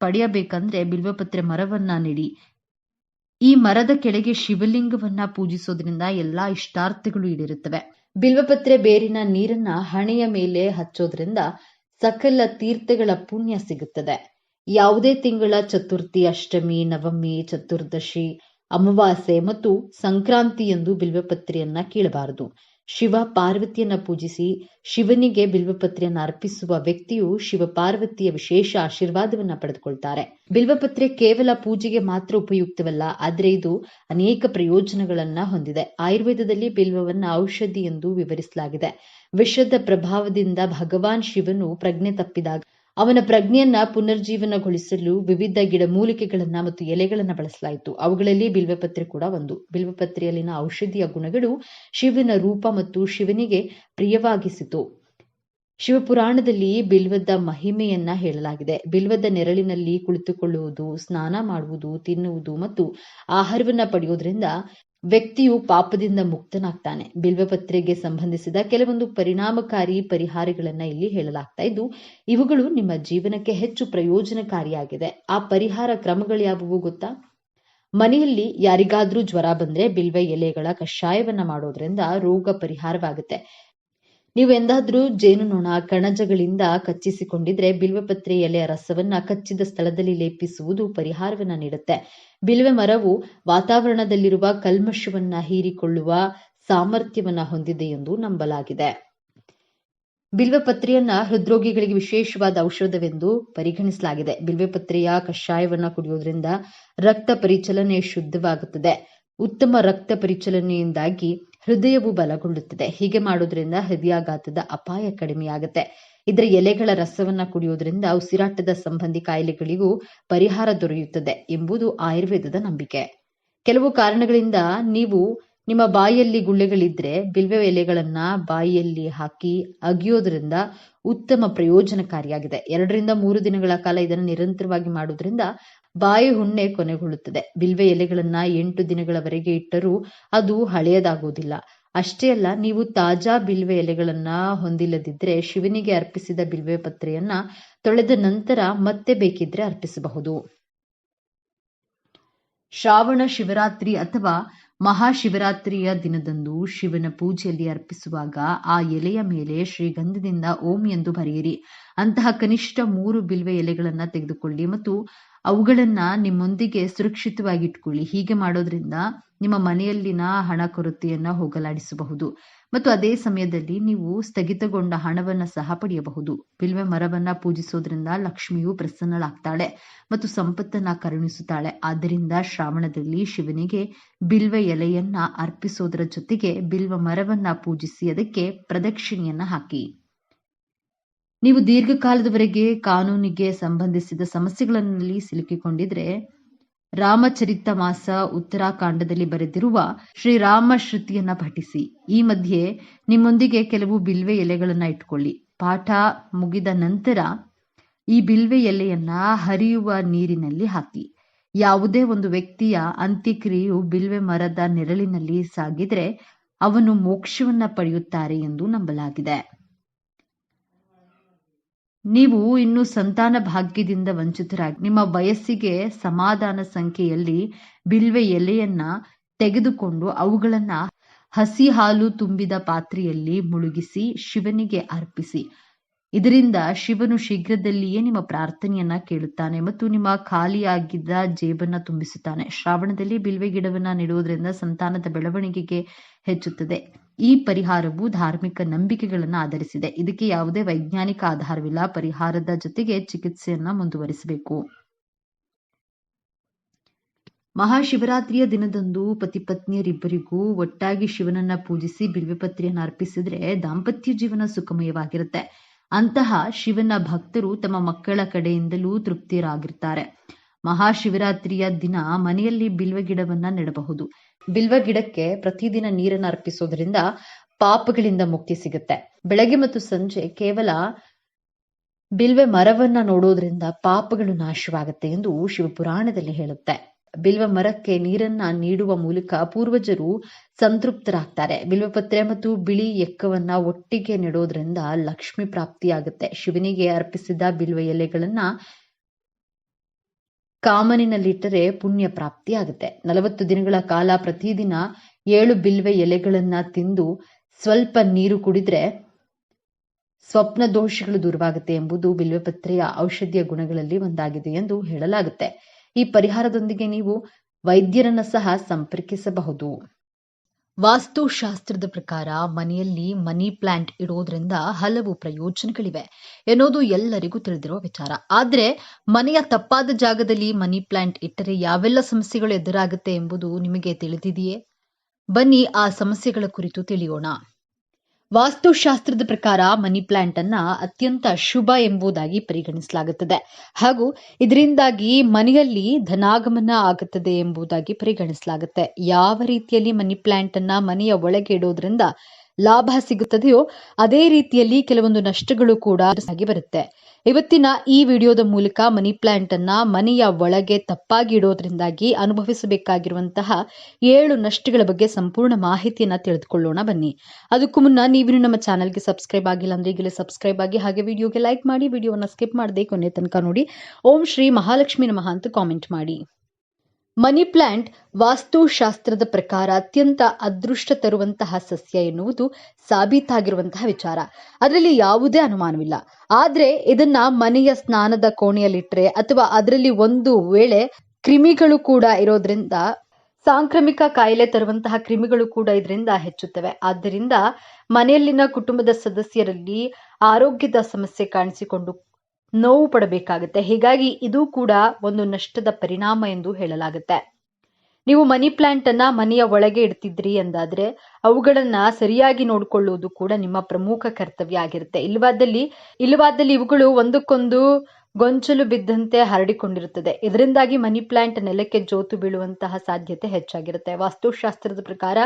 [SPEAKER 2] ಪಡೆಯಬೇಕಂದ್ರೆ ಬಿಲ್ವಪತ್ರೆ ಮರವನ್ನ ನೆಡಿ. ಈ ಮರದ ಕೆಳಗೆ ಶಿವಲಿಂಗವನ್ನ ಪೂಜಿಸೋದ್ರಿಂದ ಎಲ್ಲಾ ಇಷ್ಟಾರ್ಥಗಳು ಈಡೇರುತ್ತವೆ. ಬಿಲ್ವಪತ್ರೆ ಬೇರಿನ ನೀರನ್ನ ಹಣೆಯ ಮೇಲೆ ಹಚ್ಚೋದ್ರಿಂದ ಸಕಲ ತೀರ್ಥಗಳ ಪುಣ್ಯ ಸಿಗುತ್ತದೆ. ಯಾವುದೇ ತಿಂಗಳ ಚತುರ್ಥಿ, ಅಷ್ಟಮಿ, ನವಮಿ, ಚತುರ್ದಶಿ, ಅಮಾವಾಸ್ಯೆ ಮತ್ತು ಸಂಕ್ರಾಂತಿಯಂದು ಬಿಲ್ವಪತ್ರೆಯನ್ನ ಕೀಳಬಾರದು. ಶಿವ ಪಾರ್ವತಿಯನ್ನ ಪೂಜಿಸಿ ಶಿವನಿಗೆ ಬಿಲ್ವಪತ್ರೆಯನ್ನ ಅರ್ಪಿಸುವ ವ್ಯಕ್ತಿಯು ಶಿವ ಪಾರ್ವತಿಯ ವಿಶೇಷ ಆಶೀರ್ವಾದವನ್ನ ಪಡೆದುಕೊಳ್ತಾರೆ. ಬಿಲ್ವಪತ್ರೆ ಕೇವಲ ಪೂಜೆಗೆ ಮಾತ್ರ ಉಪಯುಕ್ತವಲ್ಲ, ಆದರೆ ಇದು ಅನೇಕ ಪ್ರಯೋಜನಗಳನ್ನ ಹೊಂದಿದೆ. ಆಯುರ್ವೇದದಲ್ಲಿ ಬಿಲ್ವವನ್ನ ಔಷಧಿ ಎಂದು ವಿವರಿಸಲಾಗಿದೆ. ವಿಷದ ಪ್ರಭಾವದಿಂದ ಭಗವಾನ್ ಶಿವನು ಪ್ರಜ್ಞೆ ತಪ್ಪಿದಾಗ ಅವನ ಪ್ರಜ್ಞೆಯನ್ನ ಪುನರ್ಜೀವನಗೊಳಿಸಲು ವಿವಿಧ ಗಿಡಮೂಲಿಕೆಗಳನ್ನ ಮತ್ತು ಎಲೆಗಳನ್ನ ಬಳಸಲಾಯಿತು. ಅವುಗಳಲ್ಲಿ ಬಿಲ್ವಪತ್ರೆ ಕೂಡ ಒಂದು. ಬಿಲ್ವಪತ್ರೆಯಲ್ಲಿನ ಔಷಧಿಯ ಗುಣಗಳು ಶಿವನ ರೂಪ ಮತ್ತು ಶಿವನಿಗೆ ಪ್ರಿಯವಾಗಿಸಿತು. ಶಿವಪುರಾಣದಲ್ಲಿ ಬಿಲ್ವದ ಮಹಿಮೆಯನ್ನ ಹೇಳಲಾಗಿದೆ. ಬಿಲ್ವದ ನೆರಳಿನಲ್ಲಿ ಕುಳಿತುಕೊಳ್ಳುವುದು, ಸ್ನಾನ ಮಾಡುವುದು, ತಿನ್ನುವುದು ಮತ್ತು ಆಹಾರವನ್ನ ಪಡೆಯುವುದರಿಂದ ವ್ಯಕ್ತಿಯು ಪಾಪದಿಂದ ಮುಕ್ತನಾಗ್ತಾನೆ. ಬಿಲ್ವಪತ್ರೆಗೆ ಸಂಬಂಧಿಸಿದ ಕೆಲವೊಂದು ಪರಿಣಾಮಕಾರಿ ಪರಿಹಾರಗಳನ್ನ ಇಲ್ಲಿ ಹೇಳಲಾಗ್ತಾ ಇದ್ದು, ಇವುಗಳು ನಿಮ್ಮ ಜೀವನಕ್ಕೆ ಹೆಚ್ಚು ಪ್ರಯೋಜನಕಾರಿಯಾಗಿದೆ ಆ ಪರಿಹಾರ ಕ್ರಮಗಳು ಯಾವುವು ಗೊತ್ತಾ? ಮನೆಯಲ್ಲಿ ಯಾರಿಗಾದ್ರೂ ಜ್ವರ ಬಂದ್ರೆ ಬಿಲ್ವ ಎಲೆಗಳ ಕಷಾಯವನ್ನ ಮಾಡೋದ್ರಿಂದ ರೋಗ ಪರಿಹಾರವಾಗುತ್ತೆ. ನೀವು ಎಂದಾದ್ರೂ ಜೇನುನೊಣ, ಕಣಜಗಳಿಂದ ಕಚ್ಚಿಸಿಕೊಂಡಿದ್ರೆ ಬಿಲ್ವಪತ್ರೆ ಎಲೆಯ ರಸವನ್ನ ಕಚ್ಚಿದ ಸ್ಥಳದಲ್ಲಿ ಲೇಪಿಸುವುದು ಪರಿಹಾರವನ್ನ ನೀಡುತ್ತೆ. ಬಿಲ್ವೆ ಮರವು ವಾತಾವರಣದಲ್ಲಿರುವ ಕಲ್ಮಶವನ್ನ ಹೀರಿಕೊಳ್ಳುವ ಸಾಮರ್ಥ್ಯವನ್ನ ಹೊಂದಿದೆ ಎಂದು ನಂಬಲಾಗಿದೆ. ಬಿಲ್ವಪತ್ರೆಯನ್ನ ಹೃದ್ರೋಗಿಗಳಿಗೆ ವಿಶೇಷವಾದ ಔಷಧವೆಂದು ಪರಿಗಣಿಸಲಾಗಿದೆ. ಬಿಲ್ವೆಪತ್ರೆಯ ಕಷಾಯವನ್ನ ಕುಡಿಯೋದ್ರಿಂದ ರಕ್ತ ಪರಿಚಲನೆ ಶುದ್ಧವಾಗುತ್ತದೆ. ಉತ್ತಮ ರಕ್ತ ಪರಿಚಲನೆಯಿಂದಾಗಿ ಹೃದಯವು ಬಲಗೊಳ್ಳುತ್ತದೆ. ಹೀಗೆ ಮಾಡೋದ್ರಿಂದ ಹೃದಯಾಘಾತದ ಅಪಾಯ ಕಡಿಮೆಯಾಗುತ್ತೆ. ಇದರ ಎಲೆಗಳ ರಸವನ್ನ ಕುಡಿಯೋದ್ರಿಂದ ಉಸಿರಾಟದ ಸಂಬಂಧಿ ಕಾಯಿಲೆಗಳಿಗೂ ಪರಿಹಾರ ದೊರೆಯುತ್ತದೆ ಎಂಬುದು ಆಯುರ್ವೇದದ ನಂಬಿಕೆ. ಕೆಲವು ಕಾರಣಗಳಿಂದ ನೀವು ನಿಮ್ಮ ಬಾಯಲ್ಲಿ ಗುಳ್ಳೆಗಳಿದ್ರೆ ಬಿಲ್ವೆ ಎಲೆಗಳನ್ನ ಬಾಯಿಯಲ್ಲಿ ಹಾಕಿ ಅಗಿಯೋದ್ರಿಂದ ಉತ್ತಮ ಪ್ರಯೋಜನಕಾರಿಯಾಗಿದೆ. ಎರಡರಿಂದ ಮೂರು ದಿನಗಳ ಕಾಲ ಇದನ್ನು ನಿರಂತರವಾಗಿ ಮಾಡೋದ್ರಿಂದ ಬಾಯಿ ಹುಣ್ಣೆ ಕೊನೆಗೊಳ್ಳುತ್ತದೆ. ಬಿಲ್ವೆ ಎಲೆಗಳನ್ನ ಎಂಟು ದಿನಗಳವರೆಗೆ ಇಟ್ಟರೂ ಅದು ಹಳೆಯದಾಗುವುದಿಲ್ಲ ಅಷ್ಟೇ ಅಲ್ಲ, ನೀವು ತಾಜಾ ಬಿಲ್ವೆ ಎಲೆಗಳನ್ನ ಹೊಂದಿಲ್ಲದಿದ್ರೆ ಶಿವನಿಗೆ ಅರ್ಪಿಸಿದ ಬಿಲ್ವೆ ಪತ್ರೆಯನ್ನ ತೊಳೆದ ನಂತರ ಮತ್ತೆ ಬೇಕಿದ್ರೆ ಅರ್ಪಿಸಬಹುದು. ಶ್ರಾವಣ ಶಿವರಾತ್ರಿ ಅಥವಾ ಮಹಾಶಿವರಾತ್ರಿಯ ದಿನದಂದು ಶಿವನ ಪೂಜೆಯಲ್ಲಿ ಅರ್ಪಿಸುವಾಗ ಆ ಎಲೆಯ ಮೇಲೆ ಶ್ರೀಗಂಧದಿಂದ ಓಂ ಎಂದು ಬರೆಯಿರಿ. ಅಂತಹ ಕನಿಷ್ಠ ಮೂರು ಬಿಲ್ವೆ ಎಲೆಗಳನ್ನ ತೆಗೆದುಕೊಳ್ಳಿ ಮತ್ತು ಅವುಗಳನ್ನ ನಿಮ್ಮೊಂದಿಗೆ ಸುರಕ್ಷಿತವಾಗಿ ಇಟ್ಕೊಳ್ಳಿ ಹೀಗೆ ಮಾಡೋದ್ರಿಂದ ನಿಮ್ಮ ಮನೆಯಲ್ಲಿನ ಹಣ ಕೊರತೆಯನ್ನ ಹೋಗಲಾಡಿಸಬಹುದು. ಮತ್ತು ಅದೇ ಸಮಯದಲ್ಲಿ ನೀವು ಸ್ಥಗಿತಗೊಂಡ ಹಣವನ್ನ ಸಹ ಪಡೆಯಬಹುದು. ಬಿಲ್ವೆ ಮರವನ್ನ ಪೂಜಿಸೋದ್ರಿಂದ ಲಕ್ಷ್ಮಿಯು ಪ್ರಸನ್ನಳಾಗ್ತಾಳೆ ಮತ್ತು ಸಂಪತ್ತನ್ನ ಕರುಣಿಸುತ್ತಾಳೆ. ಆದ್ದರಿಂದ ಶ್ರಾವಣದಲ್ಲಿ ಶಿವನಿಗೆ ಬಿಲ್ವೆ ಎಲೆಯನ್ನ ಅರ್ಪಿಸೋದರ ಜೊತೆಗೆ ಬಿಲ್ವ ಮರವನ್ನ ಪೂಜಿಸಿ ಅದಕ್ಕೆ ಪ್ರದಕ್ಷಿಣೆಯನ್ನ ಹಾಕಿ. ನೀವು ದೀರ್ಘಕಾಲದವರೆಗೆ ಕಾನೂನಿಗೆ ಸಂಬಂಧಿಸಿದ ಸಮಸ್ಯೆಗಳಲ್ಲಿ ಸಿಲುಕಿಕೊಂಡಿದ್ರೆ, ರಾಮಚರಿತ ಮಾಸ ಉತ್ತರಾಖಂಡದಲ್ಲಿ ಬರೆದಿರುವ ಶ್ರೀರಾಮ ಶ್ರುತಿಯನ್ನ ಪಠಿಸಿ. ಈ ಮಧ್ಯೆ ನಿಮ್ಮೊಂದಿಗೆ ಕೆಲವು ಬಿಲ್ವೆ ಎಲೆಗಳನ್ನ ಇಟ್ಕೊಳ್ಳಿ. ಪಾಠ ಮುಗಿದ ನಂತರ ಈ ಬಿಲ್ವೆ ಎಲೆಯನ್ನ ಹರಿಯುವ ನೀರಿನಲ್ಲಿ ಹಾಕಿ. ಯಾವುದೇ ಒಂದು ವ್ಯಕ್ತಿಯ ಅಂತ್ಯಕ್ರಿಯೆಯು ಬಿಲ್ವೆ ಮರದ ನೆರಳಿನಲ್ಲಿ ಸಾಗಿದ್ರೆ, ಅವನು ಮೋಕ್ಷವನ್ನ ಪಡೆಯುತ್ತಾರೆ ಎಂದು ನಂಬಲಾಗಿದೆ. ನೀವು ಇನ್ನು ಸಂತಾನ ಭಾಗ್ಯದಿಂದ ವಂಚಿತರಾಗಿ, ನಿಮ್ಮ ವಯಸ್ಸಿಗೆ ಸಮಾಧಾನ ಸಂಖ್ಯೆಯಲ್ಲಿ ಬಿಲ್ವೆ ಎಲೆಯನ್ನ ತೆಗೆದುಕೊಂಡು ಅವುಗಳನ್ನ ಹಸಿ ಹಾಲು ತುಂಬಿದ ಪಾತ್ರೆಯಲ್ಲಿ ಮುಳುಗಿಸಿ ಶಿವನಿಗೆ ಅರ್ಪಿಸಿ. ಇದರಿಂದ ಶಿವನು ಶೀಘ್ರದಲ್ಲಿಯೇ ನಿಮ್ಮ ಪ್ರಾರ್ಥನೆಯನ್ನ ಕೇಳುತ್ತಾನೆ ಮತ್ತು ನಿಮ್ಮ ಖಾಲಿಯಾಗಿದ್ದ ಜೇಬನ್ನ ತುಂಬಿಸುತ್ತಾನೆ. ಶ್ರಾವಣದಲ್ಲಿ ಬಿಲ್ವೆ ಗಿಡವನ್ನ ನೆಡುವುದರಿಂದ ಸಂತಾನದ ಬೆಳವಣಿಗೆಗೆ ಹೆಚ್ಚುತ್ತದೆ. ಈ ಪರಿಹಾರವು ಧಾರ್ಮಿಕ ನಂಬಿಕೆಗಳನ್ನು ಆಧರಿಸಿದೆ. ಇದಕ್ಕೆ ಯಾವುದೇ ವೈಜ್ಞಾನಿಕ ಆಧಾರವಿಲ್ಲ. ಪರಿಹಾರದ ಜೊತೆಗೆ ಚಿಕಿತ್ಸೆಯನ್ನ ಮುಂದುವರಿಸಬೇಕು. ಮಹಾಶಿವರಾತ್ರಿಯ ದಿನದಂದು ಪತಿಪತ್ನಿಯರಿಬ್ಬರಿಗೂ ಒಟ್ಟಾಗಿ ಶಿವನನ್ನ ಪೂಜಿಸಿ ಬಿಲ್ವಪತ್ರಿಯನ್ನು ಅರ್ಪಿಸಿದ್ರೆ ದಾಂಪತ್ಯ ಜೀವನ ಸುಖಮಯವಾಗಿರುತ್ತೆ. ಅಂತಹ ಶಿವನ ಭಕ್ತರು ತಮ್ಮ ಮಕ್ಕಳ ಕಡೆಯಿಂದಲೂ ತೃಪ್ತಿಯರಾಗಿರ್ತಾರೆ. ಮಹಾಶಿವರಾತ್ರಿಯ ದಿನ ಮನೆಯಲ್ಲಿ ಬಿಲ್ವ ಗಿಡವನ್ನ ನೆಡಬಹುದು. ಬಿಲ್ವ ಗಿಡಕ್ಕೆ ಪ್ರತಿದಿನ ನೀರನ್ನು ಅರ್ಪಿಸೋದ್ರಿಂದ ಪಾಪಗಳಿಂದ ಮುಕ್ತಿ ಸಿಗುತ್ತೆ. ಬೆಳಗ್ಗೆ ಮತ್ತು ಸಂಜೆ ಕೇವಲ ಬಿಲ್ವೆ ಮರವನ್ನ ನೋಡೋದ್ರಿಂದ ಪಾಪಗಳು ನಾಶವಾಗುತ್ತೆ ಎಂದು ಶಿವಪುರಾಣದಲ್ಲಿ ಹೇಳುತ್ತೆ. ಬಿಲ್ವ ಮರಕ್ಕೆ ನೀರನ್ನ ನೀಡುವ ಮೂಲಕ ಪೂರ್ವಜರು ಸಂತೃಪ್ತರಾಗ್ತಾರೆ. ಬಿಲ್ವಪತ್ರೆ ಮತ್ತು ಬಿಳಿ ಎಕ್ಕವನ್ನ ಒಟ್ಟಿಗೆ ನೆಡೋದ್ರಿಂದ ಲಕ್ಷ್ಮಿ ಪ್ರಾಪ್ತಿಯಾಗುತ್ತೆ. ಶಿವನಿಗೆ ಅರ್ಪಿಸಿದ ಬಿಲ್ವ ಎಲೆಗಳನ್ನ ಕಾಮನಿನಲ್ಲಿಟ್ಟರೆ ಪುಣ್ಯ ಪ್ರಾಪ್ತಿ ಆಗುತ್ತೆ ನಲವತ್ತು ದಿನಗಳ ಕಾಲ ಪ್ರತಿದಿನ ಏಳು ಬಿಲ್ವೆ ಎಲೆಗಳನ್ನ ತಿಂದು ಸ್ವಲ್ಪ ನೀರು ಕುಡಿದ್ರೆ ಸ್ವಪ್ನ ದೋಷಗಳು ದೂರವಾಗುತ್ತೆ ಎಂಬುದು ಬಿಲ್ವೆಪತ್ರೆಯ ಔಷಧಿಯ ಗುಣಗಳಲ್ಲಿ ಒಂದಾಗಿದೆ ಎಂದು ಹೇಳಲಾಗುತ್ತೆ. ಈ ಪರಿಹಾರದೊಂದಿಗೆ ನೀವು ವೈದ್ಯರನ್ನ ಸಹ ಸಂಪರ್ಕಿಸಬಹುದು. ವಾಸ್ತುಶಾಸ್ತ್ರದ ಪ್ರಕಾರ ಮನೆಯಲ್ಲಿ ಮನಿ ಪ್ಲಾಂಟ್ ಇಡೋದ್ರಿಂದ ಹಲವು ಪ್ರಯೋಜನಗಳಿವೆ ಎನ್ನುವುದು ಎಲ್ಲರಿಗೂ ತಿಳಿದಿರುವ ವಿಚಾರ. ಆದ್ರೆ ಮನೆಯ ತಪ್ಪಾದ ಜಾಗದಲ್ಲಿ ಮನಿ ಪ್ಲಾಂಟ್ ಇಟ್ಟರೆ ಯಾವೆಲ್ಲ ಸಮಸ್ಯೆಗಳು ಎದುರಾಗುತ್ತೆ ಎಂಬುದು ನಿಮಗೆ ತಿಳಿದಿದೆಯೇ? ಬನ್ನಿ ಆ ಸಮಸ್ಯೆಗಳ ಕುರಿತು ತಿಳಿಯೋಣ. ವಾಸ್ತುಶಾಸ್ತ್ರದ ಪ್ರಕಾರ ಮನಿ ಪ್ಲಾಂಟ್ ಅನ್ನ ಅತ್ಯಂತ ಶುಭ ಎಂಬುದಾಗಿ ಪರಿಗಣಿಸಲಾಗುತ್ತದೆ. ಹಾಗೂ ಇದರಿಂದಾಗಿ ಮನೆಯಲ್ಲಿ ಧನಾಗಮನ ಆಗುತ್ತದೆ ಎಂಬುದಾಗಿ ಪರಿಗಣಿಸಲಾಗುತ್ತೆ. ಯಾವ ರೀತಿಯಲ್ಲಿ ಮನಿ ಪ್ಲಾಂಟ್ ಅನ್ನ ಮನೆಯ ಒಳಗೆ ಇಡೋದ್ರಿಂದ ಲಾಭ ಸಿಗುತ್ತದೆಯೋ, ಅದೇ ರೀತಿಯಲ್ಲಿ ಕೆಲವೊಂದು ನಷ್ಟಗಳು ಕೂಡ ಬರುತ್ತೆ. ಇವತ್ತಿನ ಈ ವಿಡಿಯೋದ ಮೂಲಕ ಮನಿ ಪ್ಲಾಂಟ್ ಅನ್ನ ಮನೆಯ ಒಳಗೆ ತಪ್ಪಾಗಿ ಇಡೋದ್ರಿಂದಾಗಿ ಅನುಭವಿಸಬೇಕಾಗಿರುವಂತಹ ಏಳು ನಷ್ಟಗಳ ಬಗ್ಗೆ ಸಂಪೂರ್ಣ ಮಾಹಿತಿಯನ್ನ ತಿಳಿದುಕೊಳ್ಳೋಣ ಬನ್ನಿ. ಅದಕ್ಕೂ ಮುನ್ನ ನೀವು ನಮ್ಮ ಚಾನಲ್ಗೆ ಸಬ್ಸ್ಕ್ರೈಬ್ ಆಗಿಲ್ಲ ಅಂದ್ರೆ ಈಗಲೇ ಸಬ್ಸ್ಕ್ರೈಬ್ ಆಗಿ ಹಾಗೆ ವಿಡಿಯೋಗೆ ಲೈಕ್ ಮಾಡಿ ವಿಡಿಯೋನ ಸ್ಕಿಪ್ ಮಾಡದೆ ಕೊನೆ ತನಕ ನೋಡಿ. ಓಂ ಶ್ರೀ ಮಹಾಲಕ್ಷ್ಮಿ ನಮಃ ಅಂತ ಕಾಮೆಂಟ್ ಮಾಡಿ. ಮನಿ ಪ್ಲಾಂಟ್ ವಾಸ್ತುಶಾಸ್ತ್ರದ ಪ್ರಕಾರ ಅತ್ಯಂತ ಅದೃಷ್ಟ ತರುವಂತಹ ಸಸ್ಯ ಎನ್ನುವುದು ಸಾಬೀತಾಗಿರುವಂತಹ ವಿಚಾರ. ಅದರಲ್ಲಿ ಯಾವುದೇ ಅನುಮಾನವಿಲ್ಲ. ಆದ್ರೆ ಇದನ್ನ ಮನೆಯ ಸ್ನಾನದ ಕೋಣೆಯಲ್ಲಿಟ್ರೆ ಅಥವಾ ಅದರಲ್ಲಿ ಒಂದು ವೇಳೆ ಕ್ರಿಮಿಗಳು ಕೂಡ ಇರೋದ್ರಿಂದ, ಸಾಂಕ್ರಾಮಿಕ ಕಾಯಿಲೆ ತರುವಂತಹ ಕ್ರಿಮಿಗಳು ಕೂಡ ಇದರಿಂದ ಹೆಚ್ಚುತ್ತವೆ. ಆದ್ದರಿಂದ ಮನೆಯಲ್ಲಿನ ಕುಟುಂಬದ ಸದಸ್ಯರಲ್ಲಿ ಆರೋಗ್ಯದ ಸಮಸ್ಯೆ ಕಾಣಿಸಿಕೊಂಡು ನೋವು ಪಡಬೇಕಾಗುತ್ತೆ. ಹೀಗಾಗಿ ಇದು ಕೂಡ ಒಂದು ನಷ್ಟದ ಪರಿಣಾಮ ಎಂದು ಹೇಳಲಾಗುತ್ತೆ. ನೀವು ಮನಿ ಪ್ಲಾಂಟ್ ಅನ್ನ ಮನೆಯ ಒಳಗೆ ಇಡ್ತಿದ್ರಿ ಎಂದಾದ್ರೆ ಅವುಗಳನ್ನ ಸರಿಯಾಗಿ ನೋಡಿಕೊಳ್ಳುವುದು ಕೂಡ ನಿಮ್ಮ ಪ್ರಮುಖ ಕರ್ತವ್ಯ ಆಗಿರುತ್ತೆ. ಇಲ್ಲವಾದಲ್ಲಿ ಇಲ್ಲವಾದಲ್ಲಿ ಇವುಗಳು ಒಂದಕ್ಕೊಂದು ಗೊಂಚಲು ಬಿದ್ದಂತೆ ಹರಡಿಕೊಂಡಿರುತ್ತದೆ. ಇದರಿಂದಾಗಿ ಮನಿ ಪ್ಲಾಂಟ್ ನೆಲಕ್ಕೆ ಜೋತು ಬೀಳುವಂತಹ ಸಾಧ್ಯತೆ ಹೆಚ್ಚಾಗಿರುತ್ತೆ. ವಾಸ್ತುಶಾಸ್ತ್ರದ ಪ್ರಕಾರ